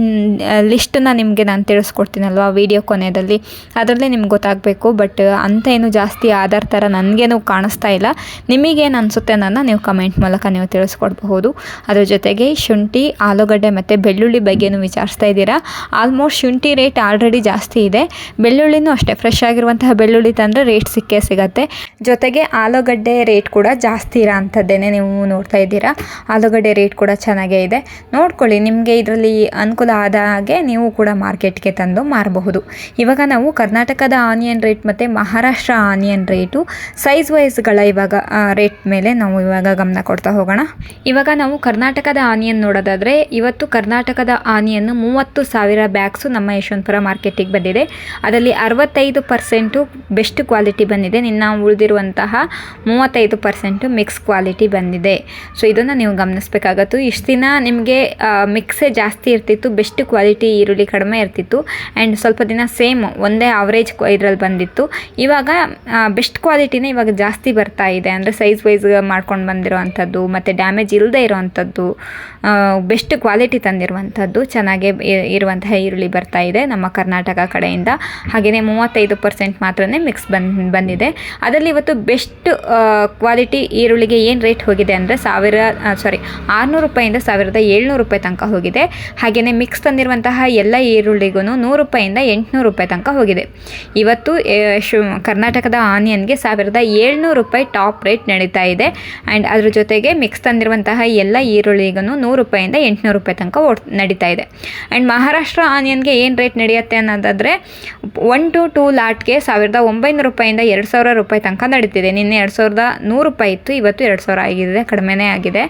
Speaker 1: ಲಿಸ್ಟನ್ನು ನಿಮಗೆ ನಾನು ತಿಳಿಸ್ಕೊಡ್ತೀನಲ್ವ ವಿಡಿಯೋ ಕೊನೆಯಲ್ಲಿ? ಅದರಲ್ಲೇ ನಿಮ್ಗೆ ಗೊತ್ತಾಗಬೇಕು ಬಟ್ ಅಂತ ಏನು ಜಾಸ್ತಿ ಆಧಾರ್ ಥರ ನನಗೇನು ಕಾಣಿಸ್ತಾ ಇಲ್ಲ. ನಿಮಗೇನು ಅನಿಸುತ್ತೆ ನನ್ನ ನೀವು ಕಮೆಂಟ್ ಮೂಲಕ ನೀವು ತಿಳಿಸ್ಕೊಡ್ಬಹುದು. ಅದರ ಜೊತೆಗೆ ಶುಂಠಿ, ಆಲೂಗಡ್ಡೆ ಮತ್ತು ಬೆಳ್ಳುಳ್ಳಿ ಬಗ್ಗೆನೂ ವಿಚಾರಿಸ್ತಾ ಇದ್ದೀರಾ? ಆಲ್ಮೋಸ್ಟ್ ಶುಂಠಿ ರೇಟ್ ಆಲ್ರೆಡಿ ಜಾಸ್ತಿ ಇದೆ. ಬೆಳ್ಳುಳ್ಳಿನೂ ಅಷ್ಟೇ ಫ್ರೆಶ್ ಆಗಿರುವಂತಹ ಬೆಳ್ಳುಳ್ಳಿ ತಂದರೆ ರೇಟ್ ಸಿಕ್ಕೇ ಸಿಗತ್ತೆ. ಜೊತೆಗೆ ಆಲೂಗಡ್ಡೆ ರೇಟ್ ಕೂಡ ಜಾಸ್ತಿ ಇರೋ ಅಂಥದ್ದೇನೆ ನೀವು ನೋಡ್ತಾ ಇದ್ದೀರಾ. ಆಲೂಗಡ್ಡೆ ರೇಟ್ ಕೂಡ ಚೆನ್ನಾಗೇ ಇದೆ. ನೋಡ್ಕೊಳ್ಳಿ, ನಿಮಗೆ ಇದರಲ್ಲಿ ಅನುಕೂಲ ಆದ ಹಾಗೆ ನೀವು ಕೂಡ ಮಾರ್ಕೆಟ್ಗೆ ತಂದು ಮಾರಬಹುದು. ಇವಾಗ ನಾವು ಕರ್ನಾಟಕದ ಆನಿಯನ್ ರೇಟ್ ಮತ್ತು ಮಹಾರಾಷ್ಟ್ರ ಆನಿಯನ್ ರೇಟು, ಸೈಜ್ ವೈಸ್ಗಳ ಇವಾಗ ರೇಟ್ ಮೇಲೆ ನಾವು ಇವಾಗ ಗಮನ ಕೊಡ್ತಾ ಹೋಗೋಣ. ಇವಾಗ ನಾವು ಕರ್ನಾಟಕದ ಆನಿಯನ್ ನೋಡೋದಾದರೆ, ಇವತ್ತು ಕರ್ನಾಟಕದ ಆನಿಯನ್ ಮೂವತ್ತು ಸಾವಿರ ಬ್ಯಾಗ್ಸು ನಮ್ಮ ಯಶವಂತಪುರ ಮಾರ್ಕೆಟಿಗೆ ಬಂದಿದೆ. ಅದರಲ್ಲಿ ಅರವತ್ತೈದು ಪರ್ಸೆಂಟು ಬೆಸ್ಟ್ ಕ್ವಾಲಿಟಿ ಬಂದಿದೆ. ನಿನ್ನ ಉಳಿದಿರುವಂತಹ ಮೂವತ್ತೈದು ಪರ್ಸೆಂಟು ಮಿಕ್ಸ್ ಕ್ವಾಲಿಟಿ ಬಂದಿದೆ. ಸೊ ಇದನ್ನು ನೀವು ಗಮನಿಸಬೇಕಾಗತ್ತು. ಇಷ್ಟು ದಿನ ನಿಮಗೆ ಮಿಕ್ಸೇ ಜಾಸ್ತಿ ಇರ್ತಿತ್ತು ಬೆಸ್ಟ್ ಕ್ವಾಲಿಟಿ ಈರುಳ್ಳಿ ಕಡಿಮೆ ಇರ್ತಿತ್ತು. ಆ್ಯಂಡ್ ಸ್ವಲ್ಪ ದಿನ ಸೇಮ್ ಒಂದೇ ಆವ್ರೇಜ್ ಇದರಲ್ಲಿ ಬಂದಿತ್ತು. ಇವಾಗ ಬೆಸ್ಟ್ ಕ್ವಾಲಿಟಿನೇ ಇವಾಗ ಜಾಸ್ತಿ ಬರ್ತಾ ಇದೆ. ಅಂದರೆ ಸೈಜ್ ವೈಸ್ ಮಾಡ್ಕೊಂಡು ಬಂದಿರೋ ಅಂಥದ್ದು ಮತ್ತು ಡ್ಯಾಮೇಜ್ ಇಲ್ಲದೆ ಇರೋವಂಥದ್ದು ಬೆಸ್ಟ್ ಕ್ವಾಲಿಟಿ ತಂದಿರುವಂಥದ್ದು ಚೆನ್ನಾಗೇ ಇರುವಂತಹ ಈರುಳ್ಳಿ ಬರ್ತಾ ಇದೆ ನಮ್ಮ ಕರ್ನಾಟಕ ಕಡೆಯಿಂದ. ಹಾಗೆಯೇ ಮೂವತ್ತೈದು ಪರ್ಸೆಂಟ್ ಮಾತ್ರ ಮಿಕ್ಸ್ ಬಂದು ಬಂದಿದೆ. ಅದರಲ್ಲಿ ಇವತ್ತು ಬೆಸ್ಟ್ ಕ್ವಾಲಿಟಿ ಈರುಳ್ಳಿಗೆ ಏನು ರೇಟ್ ಹೋಗಿದೆ ಅಂದರೆ ಸಾವಿರ ಸಾರಿ ಆರುನೂರು ರೂಪಾಯಿಂದ ಸಾವಿರದ ಏಳ್ನೂರು ರೂಪಾಯಿ ತನಕ ಹೋಗಿದೆ. ಹಾಗೆಯೇ ಮಿಕ್ಸ್ ತಂದಿರುವಂತಹ ಎಲ್ಲ ಈರುಳ್ಳಿಗೂ ನೂರು ರೂಪಾಯಿಂದ ಎಂಟುನೂರು ರೂಪಾಯಿ ತನಕ ಹೋಗಿದೆ. ಇವತ್ತು ಕರ್ನಾಟಕದ ಆನಿಯನ್ಗೆ ಸಾವಿರದ ಏಳ್ನೂರು ರೂಪಾಯಿ ಟಾಪ್ ರೇಟ್ ನಡೀತಾ ಇದೆ. ಆ್ಯಂಡ್ ಅದ್ರ ಜೊತೆಗೆ ಮಿಕ್ಸ್ ತಂದಿರುವಂತಹ ಎಲ್ಲ ಈರುಳ್ಳಿಗೂ ನೂರು ರೂಪಾಯಿಂದ ಎಂಟುನೂರು ರೂಪಾಯಿ ತನಕ ಓಡ್, ನಡೀತಾ ಇದೆ. ಆ್ಯಂಡ್ ಮಹಾರಾಷ್ಟ್ರ ಆನಿಯನ್ಗೆ ಏನು ರೇಟ್ ನಡೆಯುತ್ತೆ ಅನ್ನೋದಾದರೆ, ಒನ್ ಟು ಟೂ ಲಾಟ್ಗೆ ಸಾವಿರದ ಒಂಬೈನೂರು ರೂಪಾಯಿಂದ ಎರಡು ಸಾವಿರ ರೂಪಾಯಿ ತನಕ ನಡೀತಿದೆ. ನಿನ್ನೆ ಎರಡು ಸಾವಿರದ ನೂರು ರೂಪಾಯಿ ಇತ್ತು, ಇವತ್ತು ಎರಡು ಸಾವಿರ ಆಗಿದೆ, ಕಡಿಮೆನೇ ಆಗಿದೆ.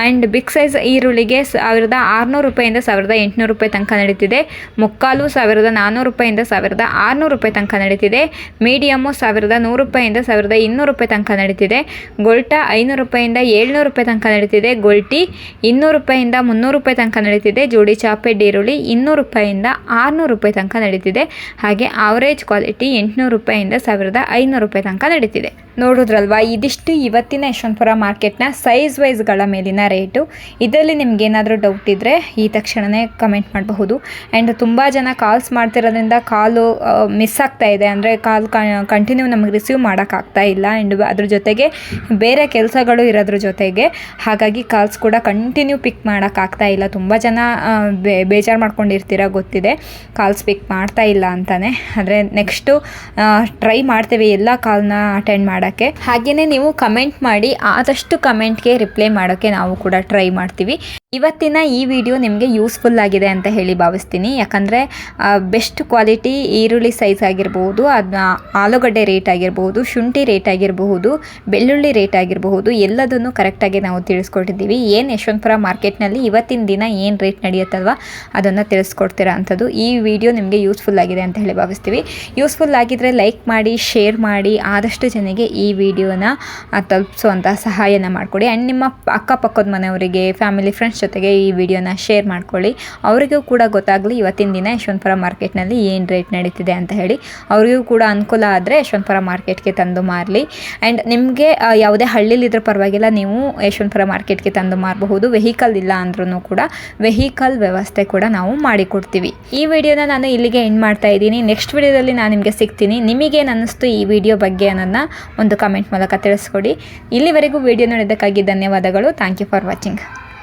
Speaker 1: ಆ್ಯಂಡ್ ಬಿಗ್ ಸೈಜ್ ಈರುಳ್ಳಿಗೆ ಸಾವಿರದ ಆರುನೂರು ರೂಪಾಯಿಂದ ಸಾವಿರದ ಎಂಟುನೂರು ರೂಪಾಯಿ ತನಕ ನಡೀತಿದೆ. ಮುಕ್ಕಾಲು ಸಾವಿರದ ನಾನ್ನೂರು ರೂಪಾಯಿಂದ ಸಾವಿರದ ಆರುನೂರು ರೂಪಾಯಿ ತನಕ ನಡೀತಿದೆ. ಮೀಡಿಯಮ್ಮು ಸಾವಿರದ ನೂರು ರೂಪಾಯಿಂದ ಸಾವಿರದ ಇನ್ನೂರು ರೂಪಾಯಿ ತನಕ ನಡೀತಿದೆ. ಗೊಲ್ಟಾ ಐನೂರು ರೂಪಾಯಿಂದ ಏಳ್ನೂರು ರೂಪಾಯಿ ತನಕ ನಡೀತಿದೆ. ಗೊಲ್ಟಿ ಇನ್ನೂರು ರೂಪಾಯಿಂದ ಮುನ್ನೂರು ರೂಪಾಯಿ ತನಕ ನಡೀತಿದೆ. ಜೋಡಿ ಚಾಪೆಡ್ ಈರುಳ್ಳಿ ಇನ್ನೂರು ರೂಪಾಯಿಂದ ಆರುನೂರು ರೂಪಾಯಿ ತನಕ ನಡೀತಿದೆ. ಹಾಗೆ ಆವರೇಜ್ ಕ್ವಾಲಿಟಿ ಎಂಟುನೂರು ರೂಪಾಯಿಂದ ಸಾವಿರದ ಸಾವಿರದ ಐನೂರು ರೂಪಾಯಿ ತನಕ ನಡೀತಿದೆ. ನೋಡಿದ್ರಲ್ವಾ, ಇದಿಷ್ಟು ಇವತ್ತಿನ ಯಶವಂತಪುರ ಮಾರ್ಕೆಟ್ನ ಸೈಜ್ ವೈಸ್ಗಳ ಮೇಲಿನ ರೇಟು. ಇದರಲ್ಲಿ ನಿಮ್ಗೆ ಏನಾದರೂ ಡೌಟ್ ಇದ್ದರೆ ಈ ತಕ್ಷಣವೇ ಕಮೆಂಟ್ ಮಾಡಬಹುದು. ಆ್ಯಂಡ್ ತುಂಬ ಜನ ಕಾಲ್ಸ್ ಮಾಡ್ತಿರೋದ್ರಿಂದ ಕಾಲು ಮಿಸ್ ಆಗ್ತಾ ಇದೆ. ಅಂದರೆ ಕಾಲ್ ಕಂಟಿನ್ಯೂ ನಮಗೆ ರಿಸೀವ್ ಮಾಡೋಕ್ಕಾಗ್ತಾ ಇಲ್ಲ. ಆ್ಯಂಡ್ ಅದ್ರ ಜೊತೆಗೆ ಬೇರೆ ಕೆಲಸಗಳು ಇರೋದ್ರ ಜೊತೆಗೆ ಹಾಗಾಗಿ ಕಾಲ್ಸ್ ಕೂಡ ಕಂಟಿನ್ಯೂ ಪಿಕ್ ಮಾಡೋಕ್ಕಾಗ್ತಾ ಇಲ್ಲ. ತುಂಬ ಜನ ಬೇಜಾರು ಮಾಡ್ಕೊಂಡಿರ್ತೀರ ಗೊತ್ತಿದೆ. ಕಾಲ್ಸ್ ಪಿಕ್ ಮಾಡ್ತಾ ಇಲ್ಲ ಅಂತಲೇ ಆದರೆ ನೆಕ್ಸ್ಟು ಟ್ರೈ ಮಾಡ್ತೇವೆ ಎಲ್ಲ ಕಾಲ್ನ ಅಟೆಂಡ್ ಮಾಡೋಕ್ಕೆ. ಹಾಗೆಯೇ ನೀವು ಕಮೆಂಟ್ ಮಾಡಿ ಆದಷ್ಟು ಕಮೆಂಟ್ಗೆ ರಿಪ್ಲೈ ಮಾಡೋಕ್ಕೆ ನಾವು ಕೂಡ ಟ್ರೈ ಮಾಡ್ತೀವಿ. ಇವತ್ತಿನ ಈ ವಿಡಿಯೋ ನಿಮಗೆ ಯೂಸ್ಫುಲ್ ಆಗಿದೆ ಅಂತ ಹೇಳಿ ಭಾವಿಸ್ತೀನಿ. ಯಾಕಂದರೆ ಬೆಸ್ಟ್ ಕ್ವಾಲಿಟಿ ಈರುಳ್ಳಿ ಸೈಜ್ ಆಗಿರಬಹುದು ಅದನ್ನ ಆಲೂಗಡ್ಡೆ ರೇಟ್ ಆಗಿರಬಹುದು, ಶುಂಠಿ ರೇಟ್ ಆಗಿರಬಹುದು, ಬೆಳ್ಳುಳ್ಳಿ ರೇಟ್ ಆಗಿರಬಹುದು, ಎಲ್ಲದನ್ನು ಕರೆಕ್ಟಾಗಿ ನಾವು ತಿಳಿಸ್ಕೊಟ್ಟಿದ್ದೀವಿ. ಏನು ಯಶವಂತಪುರ ಮಾರ್ಕೆಟ್ನಲ್ಲಿ ಇವತ್ತಿನ ದಿನ ಏನು ರೇಟ್ ನಡೆಯುತ್ತಲ್ವ, ಅದನ್ನು ತಿಳಿಸ್ಕೊಡ್ತೀರ ಅಂಥದ್ದು ಈ ವಿಡಿಯೋ ನಿಮಗೆ ಯೂಸ್ಫುಲ್ ಆಗಿದೆ ಅಂತ ಹೇಳಿ ಭಾವಿಸ್ತೀವಿ. ಯೂಸ್ಫುಲ್ ಆಗಿದ್ದರೆ ಲೈಕ್ ಮಾಡಿ ಶೇರ್ ಮಾಡಿ, ಆದಷ್ಟು ಜನರಿಗೆ ಈ ವಿಡಿಯೋನ ತಲುಪಿಸುವಂಥ ಸಹಾಯನ ಮಾಡಿಕೊಡಿ. ಆ್ಯಂಡ್ ನಿಮ್ಮ ಅಕ್ಕಪಕ್ಕದ ಮನೆಯವರಿಗೆ ಫ್ಯಾಮಿಲಿ ಫ್ರೆಂಡ್ಸ್ ಜೊತೆಗೆ ಈ ವಿಡಿಯೋನ ಶೇರ್ ಮಾಡ್ಕೊಳ್ಳಿ. ಅವರಿಗೂ ಕೂಡ ಗೊತ್ತಾಗಲಿ ಇವತ್ತಿನ ದಿನ ಯಶವಂತಪುರ ಮಾರ್ಕೆಟ್ನಲ್ಲಿ ಏನು ರೇಟ್ ನಡೀತಿದೆ ಅಂತ ಹೇಳಿ. ಅವರಿಗೂ ಕೂಡ ಅನುಕೂಲ ಆದರೆ ಯಶವಂತಪುರ ಮಾರ್ಕೆಟ್ಗೆ ತಂದು ಮಾರಲಿ. ಆ್ಯಂಡ್ ನಿಮಗೆ ಯಾವುದೇ ಹಳ್ಳಿಲಿದ್ರೂ ಪರವಾಗಿಲ್ಲ, ನೀವು ಯಶವಂತಪುರ ಮಾರ್ಕೆಟ್ಗೆ ತಂದು ಮಾರಬಹುದು. ವೆಹಿಕಲ್ ಇಲ್ಲ ಅಂದ್ರೂ ಕೂಡ ವೆಹಿಕಲ್ ವ್ಯವಸ್ಥೆ ಕೂಡ ನಾವು ಮಾಡಿಕೊಡ್ತೀವಿ. ಈ ವಿಡಿಯೋನ ನಾನು ಇಲ್ಲಿಗೆ ಎಂಡ್ ಮಾಡ್ತಾ ಇದ್ದೀನಿ. ನೆಕ್ಸ್ಟ್ ವಿಡಿಯೋದಲ್ಲಿ ನಾನು ನಿಮಗೆ ಸಿಗ್ತೀನಿ. ನಿಮಗೇನು ಅನ್ನಿಸ್ತು ಈ ವಿಡಿಯೋ ಬಗ್ಗೆ ಅನ್ನೋದನ್ನ ಒಂದು ಕಮೆಂಟ್ ಮೂಲಕ ತಿಳಿಸ್ಕೊಡಿ. ಇಲ್ಲಿವರೆಗೂ ವಿಡಿಯೋ ನೋಡಿದ್ದಕ್ಕಾಗಿ ಧನ್ಯವಾದಗಳು. Thank you for watching.